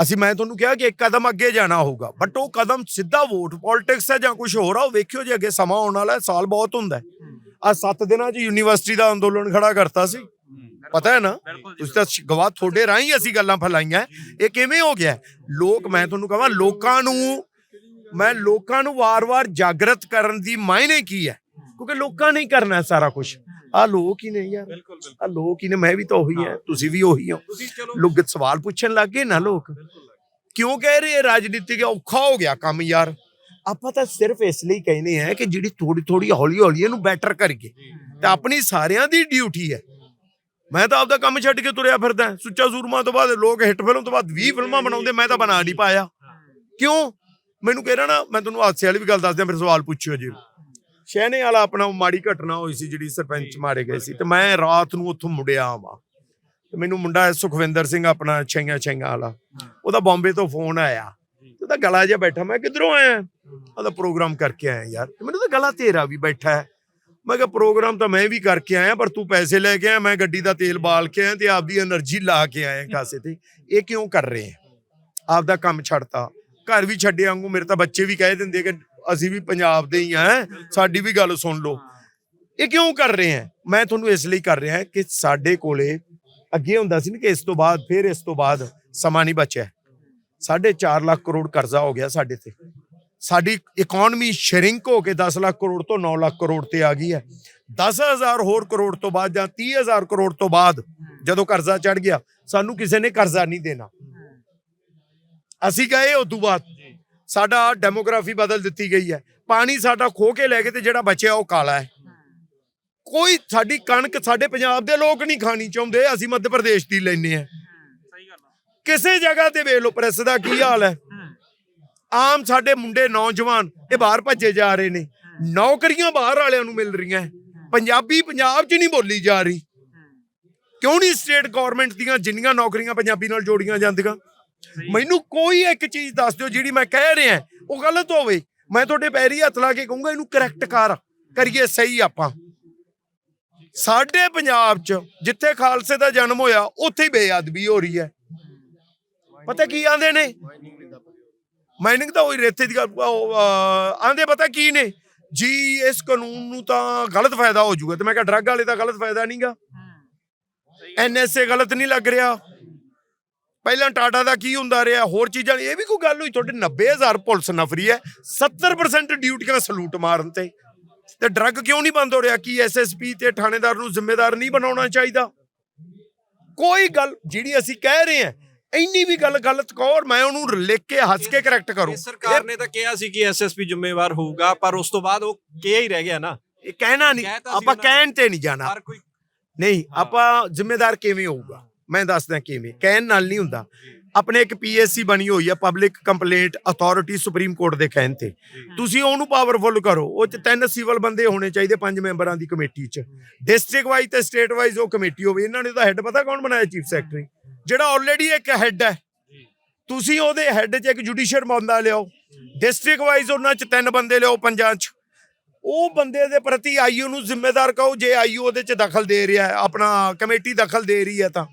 ਅਸੀਂ ਮੈਂ ਤੁਹਾਨੂੰ ਕਿਹਾ ਕਿ ਇੱਕ ਕਦਮ ਅੱਗੇ ਜਾਣਾ ਹੋਊਗਾ ਬਟ ਉਹ ਕਦਮ ਸਿੱਧਾ ਵੋਟ ਪੋਲਿਟਿਕਸ ਹੈ ਜਾਂ ਕੁਝ ਹੋਰ ਆ ਉਹ ਵੇਖਿਓ ਜੇ ਅੱਗੇ ਸਮਾਂ ਆਉਣ ਵਾਲਾ ਹੈ ਸਾਲ ਬਹੁਤ ਹੁੰਦਾ ਹੈ। ਆ 7 ਦਿਨਾਂ 'ਚ ਯੂਨੀਵਰਸਿਟੀ ਦਾ ਅੰਦੋਲਨ ਖੜਾ ਕਰਤਾ ਸੀ। ਪਤਾ ਹੈ ਨਾ? ਤੁਸੀਂ ਤਾਂ ਗਵਾਹ ਤੁਹਾਡੇ ਰਾਹੀਂ ਅਸੀਂ ਗੱਲਾਂ ਫੈਲਾਈਆਂ। ਇਹ ਕਿਵੇਂ ਹੋ ਗਿਆ? ਲੋਕ ਮੈਂ ਤੁਹਾਨੂੰ ਕਹਾਂ ਲੋਕਾਂ ਨੂੰ ਮੈਂ ਲੋਕਾਂ ਨੂੰ ਵਾਰ-ਵਾਰ ਜਾਗਰਤ ਕਰਨ ਦੀ ਮਾਇਨੇ ਕੀ ਹੈ? ਕਿਉਂਕਿ ਲੋਕਾਂ ਨੇ ਹੀ ਕਰਨਾ ਹੈ ਸਾਰਾ ਕੁਝ ਆ ਲੋਕ ਹੀ ਨੇ ਯਾਰ। ਆ ਲੋਕ ਹੀ ਨੇ ਮੈਂ ਵੀ ਤਾਂ ਉਹੀ ਹਾਂ ਤੁਸੀਂ ਵੀ ਉਹੀ ਹੋ। ਲੋਕ ਸਵਾਲ ਪੁੱਛਣ ਲੱਗੇ ਨਾ ਲੋਕ। ਕਿਉਂ ਕਹਿ ਰਹੇ ਆ ਰਾਜਨੀਤਿਕ? ਔਖਾ ਹੋ ਗਿਆ ਕੰਮ ਯਾਰ। ਆਪਾਂ ਤਾਂ ਸਿਰਫ ਇਸ ਲਈ ਕਹਿੰਦੇ ਆ ਕਿ ਜਿਹੜੀ ਥੋੜੀ ਥੋੜੀ ਹੌਲੀ ਹੌਲੀ ਇਹਨੂੰ ਬੈਟਰ ਕਰੀਏ। ਤੇ ਆਪਣੀ ਸਾਰਿਆਂ ਦੀ ਡਿਊਟੀ ਹੈ। ਮੈਂ ਤਾਂ ਆਪਦਾ ਕੰਮ ਛੱਡ ਕੇ ਤੁਰਿਆ ਫਿਰਦਾ ਸੁੱਚਾ ਸੂਰਮਾ ਤੋਂ ਬਾਅਦ ਲੋਕ ਹਿੱਟ ਫਿਲਮ ਤੋਂ ਬਾਅਦ 20 ਫਿਲਮਾਂ ਬਣਾਉਂਦੇ ਮੈਂ ਤਾਂ ਬਣਾ ਨਹੀਂ ਪਾਇਆ। ਕਿਉਂ? ਮੈਨੂੰ ਕਹਿ ਰਿਹਾ ਨਾ ਮੈਂ ਤੁਹਾਨੂੰ ਹਾਸੇ ਵਾਲੀ ਵੀ ਗੱਲ ਦੱਸਦਿਆਂ ਫਿਰ ਸਵਾਲ ਪੁੱਛਿਓ ਜੀ। ਸ਼ਹਿਨੇ ਵਾਲਾ ਆਪਣਾ ਮਾੜੀ ਘਟਨਾ ਹੋਈ ਸੀ ਜਿਹੜੀ ਸਰਪੰਚ ਮਾਰੇ ਗਏ ਸੀ ਤੇ ਮੈਂ ਰਾਤ ਨੂੰ ਉੱਥੋਂ ਮੁੜਿਆ ਆਵਾਂ। ਤੇ ਮੈਨੂੰ ਮੁੰਡਾ ਸੁਖਵਿੰਦਰ ਸਿੰਘ ਆਪਣਾ ਛਈਆਂ ਛਈਆਂ ਵਾਲਾ। ਉਹਦਾ ਬੰਬੇ ਤੋਂ ਫੋਨ ਆਇਆ। ਉਹਦਾ ਗਲਾ ਜਿਹਾ ਬੈਠਾ ਮੈਂ ਕਿੱਧਰੋਂ ਆਇਆ? ਉਹਦਾ ਪ੍ਰੋਗਰਾਮ ਕਰਕੇ ਆਇਆ ਯਾਰ। ਮੈਨੂੰ ਤਾਂ ਗਲਾ ਤੇਰਾ ਵੀ ਬੈਠਾ ਹੈ। ਮੈਂ ਕਿਹਾ ਪ੍ਰੋਗਰਾਮ ਤਾਂ ਮੈਂ ਵੀ ਕਰਕੇ ਆਇਆ, ਪਰ ਤੂੰ ਪੈਸੇ ਲੈ ਕੇ ਆਇਆ, ਮੈਂ ਗੱਡੀ ਦਾ ਤੇਲ ਬਾਲ ਕੇ ਆਇਆ ਤੇ ਆਪਦੀ એનર્ਜੀ ਲਾ ਕੇ ਆਇਆ ਕਾਸੇ ਤੇ। ਇਹ ਕਿਉਂ ਕਰ ਰਹੇ ਆ? ਆਪਦਾ ਕੰਮ ਛੱਡਤਾ। ਘਰ ਵੀ ਛੱਡੇ ਵਾਂਗੂ ਮੇਰੇ ਤਾਂ ਬੱਚੇ ਵੀ ਕਹਿ ਦਿੰਦੇ ਕਿ ਅਸੀਂ ਵੀ ਪੰਜਾਬ ਦੇ ਹੀ ਆ ਸਾਡੀ ਵੀ ਗੱਲ ਸੁਣ ਲਓ। ਇਹ ਕਿਉਂ ਕਰ ਰਹੇ ਆ? ਮੈਂ ਤੁਹਾਨੂੰ ਇਸ ਲਈ ਕਰ ਰਿਹਾ ਕਿ ਸਾਡੇ ਕੋਲੇ ਅੱਗੇ ਹੁੰਦਾ ਸੀ ਨਾ ਕਿ ਇਸ ਤੋਂ ਬਾਅਦ, ਫਿਰ ਇਸ ਤੋਂ ਬਾਅਦ ਸਮਾਂ ਨਹੀਂ ਬਚਿਆ। 4.5 ਲੱਖ ਕਰੋੜ ਕਰਜ਼ਾ ਹੋ ਗਿਆ ਸਾਡੇ ਤੇ। ਸਾਡੀ ਇਕਨੋਮੀ ਸ਼ਰਿੰਕ ਹੋ ਕੇ 10 ਲੱਖ ਕਰੋੜ ਤੋਂ 9 ਲੱਖ ਕਰੋੜ ਤੇ ਆ ਗਈ ਹੈ। 10000 ਹੋਰ ਕਰੋੜ ਤੋਂ ਬਾਅਦ ਜਾਂ 30000 ਕਰੋੜ ਤੋਂ ਬਾਅਦ ਜਦੋਂ ਕਰਜ਼ਾ ਚੜ ਗਿਆ ਸਾਨੂੰ ਕਿਸੇ ਨੇ ਕਰਜ਼ਾ ਨਹੀਂ ਦੇਣਾ। ਅਸੀਂ ਗਏ ਉਸ ਤੋਂ ਬਾਅਦ। ਸਾਡਾ ਡੈਮੋਗ੍ਰਾਫੀ ਬਦਲ ਦਿੱਤੀ ਗਈ ਹੈ। ਪਾਣੀ ਸਾਡਾ ਖੋ ਕੇ ਲੈ ਗਏ ਤੇ ਜਿਹੜਾ ਬਚਿਆ ਉਹ ਕਾਲਾ ਹੈ। ਕੋਈ ਸਾਡੀ ਕਣਕ ਸਾਡੇ ਪੰਜਾਬ ਦੇ ਲੋਕ ਨਹੀਂ ਖਾਣੀ ਚਾਹੁੰਦੇ ਅਸੀਂ ਮੱਧ ਪ੍ਰਦੇਸ਼ ਦੀ ਲੈਨੇ ਆ
ਸਹੀ ਗੱਲ
ਕਿਸੇ ਜਗ੍ਹਾ ਤੇ ਵੇਖ ਲਓ ਪ੍ਰੈਸ ਦਾ ਕੀ ਹਾਲ ਹੈ? ਆਮ ਸਾਡੇ ਮੁੰਡੇ ਨੌਜਵਾਨ ਇਹ ਬਾਹਰ ਭੱਜੇ ਜਾ ਰਹੇ ਨੇ। ਨੌਕਰੀਆਂ ਬਾਹਰ ਵਾਲਿਆਂ ਨੂੰ ਮਿਲ ਰਹੀਆਂ। ਪੰਜਾਬੀ ਪੰਜਾਬ 'ਚ ਨਹੀਂ ਬੋਲੀ ਜਾ ਰਹੀ। ਕਿਉਂ ਨਹੀਂ ਸਟੇਟ ਗਵਰਨਮੈਂਟ ਦੀਆਂ ਜਿੰਨੀਆਂ ਨੌਕਰੀਆਂ ਪੰਜਾਬੀ ਨਾਲ ਜੋੜੀਆਂ ਜਾਂਦੀਆਂ? ਮੈਨੂੰ ਕੋਈ ਇੱਕ ਚੀਜ਼ ਦੱਸ ਦਿਓ ਜਿਹੜੀ ਮੈਂ ਕਹਿ ਰਿਹਾ। ਉਹ ਗਲਤ ਹੋਵੇ। ਮੈਂ ਤੁਹਾਡੇ ਪੈਰੀ ਹੱਥ ਲਾ ਕੇ ਕਹੂੰਗਾ ਇਹਨੂੰ ਕਰੈਕਟ ਕਰ। ਕਰੀਏ ਸਹੀ ਆਪਾਂ। ਸਾਡੇ ਪੰਜਾਬ 'ਚ ਜਿੱਥੇ ਖਾਲਸੇ ਦਾ ਜਨਮ ਹੋਇਆ ਉੱਥੇ ਹੀ ਬੇਅਦਬੀ ਹੋ ਰਹੀ ਹੈ। ਪਤਾ ਕੀ ਆਂਦੇ ਨੇ? ਮਾਈਨਿੰਗ ਤਾਂ ਉਹੀ ਰੇਤੇ ਦੀ ਆਂਦੇ ਪਤਾ ਕੀ ਨੇ? ਜੀ, ਇਸ ਕਾਨੂੰਨ ਨੂੰ ਤਾਂ ਗਲਤ ਫਾਇਦਾ ਹੋ ਜਾਊਗਾ। ਤੇ ਮੈਂ ਕਿਹਾ, ਡਰੱਗ ਵਾਲੇ ਦਾ ਗਲਤ ਫਾਇਦਾ ਨਹੀਂਗਾ। ਐਨਐਸਏ ਗਲਤ ਨਹੀਂ ਲੱਗ ਰਿਹਾ। ਪਹਿਲਾਂ ਟਾਟਾ ਦਾ ਕੀ ਹੁੰਦਾ ਰਿਹਾ? ਹੋਰ ਚੀਜ਼ਾਂ ਇਹ ਵੀ ਕੋਈ ਗੱਲ ਹੋਈ? ਤੁਹਾਡੇ 90000 ਪੁਲਿਸ ਨਫਰੀ ਹੈ। 70% ਡਿਊਟੀਆਂ ਸਲੂਟ ਮਾਰਨ ਤੇ। ਤੇ ਡਰੱਗ ਕਿਉਂ ਨਹੀਂ ਬੰਦ ਹੋ ਰਿਹਾ? ਕੀ ਐਸਐਸਪੀ ਤੇ ਥਾਣੇਦਾਰ ਨੂੰ ਜ਼ਿੰਮੇਦਾਰ ਨਹੀਂ ਬਣਾਉਣਾ ਚਾਹੀਦਾ? ਕੋਈ ਗੱਲ, ਜਿਹੜੀ ਅਸੀਂ ਕਹਿ ਰਹੇ ਹਾਂ ਇੰਨੀ ਵੀ ਗੱਲ ਗਲਤ ਕਹੋ ਔਰ ਮੈਂ ਉਹਨੂੰ ਲਿਖ ਕੇ ਹੱਸ ਕੇ ਕਰੈਕਟ ਕਰੂੰ।
ਸਰਕਾਰ ਨੇ ਤਾਂ ਕਿਹਾ ਸੀ ਕਿ ਐਸਐਸਪੀ ਜ਼ਿੰਮੇਵਾਰ ਹੋਊਗਾ ਪਰ ਉਸ ਤੋਂ ਬਾਅਦ ਉਹ ਕਿਹਾ ਹੀ ਰਹਿ ਗਿਆ ਨਾ।
ਇਹ ਕਹਿਣਾ ਨਹੀਂ ਆਪਾਂ। ਕਹਿਣ ਤੇ ਨਹੀਂ ਜਾਣਾ। ਨਹੀਂ ਆਪਾਂ ਜ਼ਿੰਮੇਦਾਰ ਕਿਵੇਂ ਹੋਊਗਾ? ਮੈਂ ਦੱਸਦਾ ਕਿਵੇਂ। ਕਹਿਣ ਨਾਲ ਨਹੀਂ ਹੁੰਦਾ। ਆਪਣੇ ਇੱਕ ਪੀਐਸਸੀ ਬਣੀ ਹੋਈ ਹੈ public complaint authority supreme court ਦੇ ਕਹਿਣ ਤੇ। ਤੁਸੀਂ ਉਹਨੂੰ ਪਾਵਰਫੁਲ ਕਰੋ। ਉਹ ਚ ਤਿੰਨ ਸਿਵਲ ਬੰਦੇ ਹੋਣੇ ਚਾਹੀਦੇ ਪੰਜ ਮੈਂਬਰਾਂ ਦੀ ਕਮੇਟੀ ਚ। ਡਿਸਟ੍ਰਿਕਟ ਵਾਈਜ਼ ਤੇ ਸਟੇਟ ਵਾਈਜ਼ ਉਹ ਕਮੇਟੀ ਹੋਵੇ। ਇਹਨਾਂ ਨੇ ਤਾਂ ਹੈੱਡ ਪਤਾ ਕੌਣ ਬਣਾਇਆ ਚੀਫ ਸੈਕਟਰੀ ਜਿਹੜਾ ਆਲਰੇਡੀ ਇੱਕ ਹੈੱਡ ਹੈ। ਤੁਸੀਂ ਉਹਦੇ ਹੈੱਡ 'ਚ ਇੱਕ ਜੁਡੀਸ਼ੀਅਰ ਬੰਦਾ ਲਿਆਓ। ਡਿਸਟ੍ਰਿਕਟ ਵਾਈਜ਼ ਉਹਨਾਂ 'ਚ ਤਿੰਨ ਬੰਦੇ ਲਿਆਓ ਪੰਜਾਂ 'ਚ। ਉਹ ਬੰਦੇ ਦੇ ਪ੍ਰਤੀ ਆਈਓ ਨੂੰ ਜ਼ਿੰਮੇਦਾਰ ਕਹੋ ਜੇ ਆਈਓ ਉਹਦੇ 'ਚ ਦਖਲ ਦੇ ਰਿਹਾ ਹੈ ਆਪਣਾ ਕਮੇਟੀ ਦਖਲ ਦੇ ਰਹੀ ਹੈ ਤਾਂ।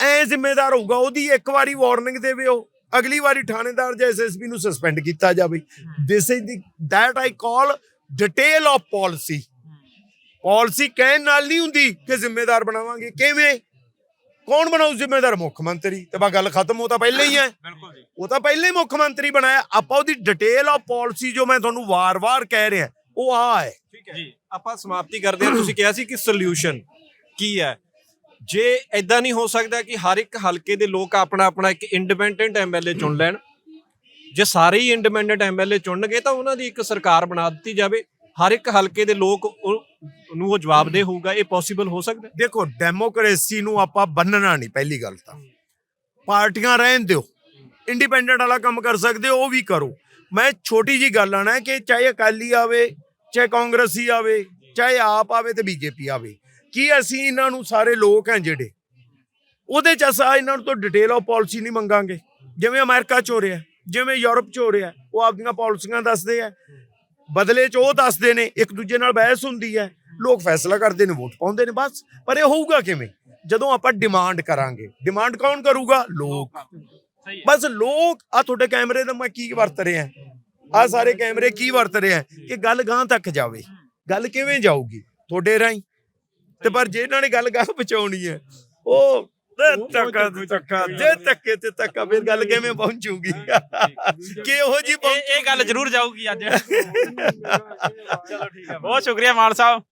ਐ ਜ਼ਿੰਮੇਦਾਰ ਹੋਊਗਾ ਉਹਦੀ ਇੱਕ ਵਾਰੀ ਵਾਰਨਿੰਗ ਦੇਵੇ ਉਹ। ਅਗਲੀ ਵਾਰੀ ਥਾਣੇਦਾਰ ਜਾਂ ਐਸਐਸਪੀ ਨੂੰ ਸਸਪੈਂਡ ਕੀਤਾ ਜਾਵੇ। This is the that I call detail of policy policy ਕਹਿਣ ਨਾਲ ਨਹੀਂ ਹੁੰਦੀ ਕਿ ਜ਼ਿੰਮੇਦਾਰ ਬਣਾਵਾਂਗੇ। ਕਿਵੇਂ? ਕੌਣ ਬਣਾਉ ਜ਼ਿੰਮੇਦਾਰ? ਮੁੱਖ ਮੰਤਰੀ। ਤੇ ਬਾ ਗੱਲ ਖਤਮ ਉਹ ਤਾਂ ਪਹਿਲਾਂ ਹੀ ਹੈ।
ਬਿਲਕੁਲ ਜੀ।
ਉਹ ਤਾਂ ਪਹਿਲਾਂ ਹੀ ਮੁੱਖ ਮੰਤਰੀ ਬਣਾਇਆ। ਆਪਾਂ ਉਹਦੀ ਡਿਟੇਲ ਆਫ ਪਾਲਿਸੀ ਜੋ ਮੈਂ ਤੁਹਾਨੂੰ ਵਾਰ-ਵਾਰ ਕਹਿ ਰਿਹਾ ਉਹ ਆ ਹੈ।
ਠੀਕ ਹੈ। ਜੀ। ਆਪਾਂ ਸਮਾਪਤੀ ਕਰਦੇ ਹਾਂ। ਤੁਸੀਂ ਕਿਹਾ ਸੀ ਕਿ ਸੋਲੂਸ਼ਨ ਕੀ ਹੈ? ਜੇ ਐਦਾਂ ਨਹੀਂ ਹੋ ਸਕਦਾ ਕਿ ਹਰ ਇੱਕ ਹਲਕੇ ਦੇ ਲੋਕ ਆਪਣਾ ਆਪਣਾ ਇੱਕ ਇੰਡੀਪੈਂਡੈਂਟ ਐਮਐਲਏ ਚੁਣ ਲੈਣ ਜੇ ਸਾਰੇ ਹੀ ਇੰਡੀਪੈਂਡੈਂਟ ਐਮਐਲਏ ਚੁਣਨਗੇ ਤਾਂ ਉਹਨਾਂ ਦੀ ਇੱਕ ਸਰਕਾਰ ਬਣਾ ਦਿੱਤੀ ਜਾਵੇ। ਹਰ ਇੱਕ ਹਲਕੇ ਦੇ ਲੋਕ ਉਹ- ਨੂੰ ਉਹ ਜਵਾਬ ਦੇ ਹੋਊਗਾ, ਇਹ ਪੋਸੀਬਲ ਹੋ ਸਕਦਾ?
ਦੇਖੋ ਡੈਮੋਕ੍ਰੇਸੀ ਨੂੰ ਆਪਾਂ ਬੰਨਣਾ ਨਹੀਂ, ਪਹਿਲੀ ਗੱਲ ਤਾਂ। ਪਾਰਟੀਆਂ ਰਹਿਣ ਦਿਓ ਇੰਡੀਪੈਂਡੈਂਟ ਵਾਲਾ ਕੰਮ ਕਰ ਸਕਦੇ ਹੋ, ਉਹ ਵੀ ਕਰੋ। ਮੈਂ ਛੋਟੀ ਜੀ ਗੱਲ ਆਣਾ ਕਿ ਚਾਹੇ ਅਕਾਲੀ ਆਵੇ, ਚਾਹੇ ਕਾਂਗਰਸੀ ਆਵੇ, ਚਾਹੇ ਆਪ ਆਵੇ ਤੇ ਬੀਜੇਪੀ ਆਵੇ। ਕੀ ਅਸੀਂ ਇਹਨਾਂ ਨੂੰ ਸਾਰੇ ਲੋਕ ਹੈ ਜਿਹੜੇ? ਉਹਦੇ ਚ ਅਸਾਂ ਇਹਨਾਂ ਨੂੰ ਤੋਂ ਡਿਟੇਲ ਆਫ ਪਾਲਿਸੀ ਨਹੀਂ ਮੰਗਾਂਗੇ। ਜਿਵੇਂ ਅਮਰੀਕਾ ਚ ਹੋ ਰਿਹਾ, ਜਿਵੇਂ ਯੂਰਪ ਚ ਹੋ ਰਿਹਾ, ਉਹ ਆਪਦੀਆਂ ਪਾਲਿਸੀਆਂ ਦੱਸਦੇ ਆ। ਬਦਲੇ ਚ ਉਹ ਦੱਸਦੇ ਨੇ, ਇੱਕ ਦੂਜੇ ਨਾਲ ਬਹਿਸ ਹੁੰਦੀ ਹੈ। ਲੋਕ ਫੈਸਲਾ ਕਰਦੇ ਨੇ, ਵੋਟ ਪਾਉਂਦੇ ਨੇ ਬਸ। ਪਰ ਇਹ ਹੋਊਗਾ ਕਿਵੇਂ? ਜਦੋਂ ਆਪਾਂ ਡਿਮਾਂਡ ਕਰਾਂਗੇ। ਡਿਮਾਂਡ ਕੌਣ ਕਰੂਗਾ? ਲੋਕ। ਬਸ ਲੋਕ ਆ ਤੁਹਾਡੇ ਕੈਮਰੇ ਦਾ ਮੈਂ ਕੀ ਵਰਤ ਰਿਹਾ? ਆ ਸਾਰੇ ਕੈਮਰੇ ਕੀ ਵਰਤ ਰਿਹਾ? ਇਹ ਗੱਲ ਗਾਂ ਤੱਕ ਜਾਵੇ। ਗੱਲ ਕਿਵੇਂ ਜਾਊਗੀ? ਤੁਹਾਡੇ ਰਾਹੀਂ। ਤੇ ਪਰ ਜੇ ਇਹਨਾਂ ਨੇ ਗੱਲ ਗਾਂ ਪਹੁੰਚਾਉਣੀ ਹੈ, ਉਹ ਤੱਕਾ ਤੇ ਤੱਕਾ ਜੇ ਤੱਕੇ ਤੇ ਤੱਕਾ ਫਿਰ ਗੱਲ ਕਿਵੇਂ ਪਹੁੰਚੂਗੀ? ਕਿਹੋ ਜੀ
ਇਹ ਇਹ ਗੱਲ ਜ਼ਰੂਰ ਜਾਊਗੀ ਅੱਜ। ਚਲੋ ਠੀਕ ਹੈ। ਬਹੁਤ ਸ਼ੁਕਰੀਆ ਮਾਨ ਸਾਹਿਬ।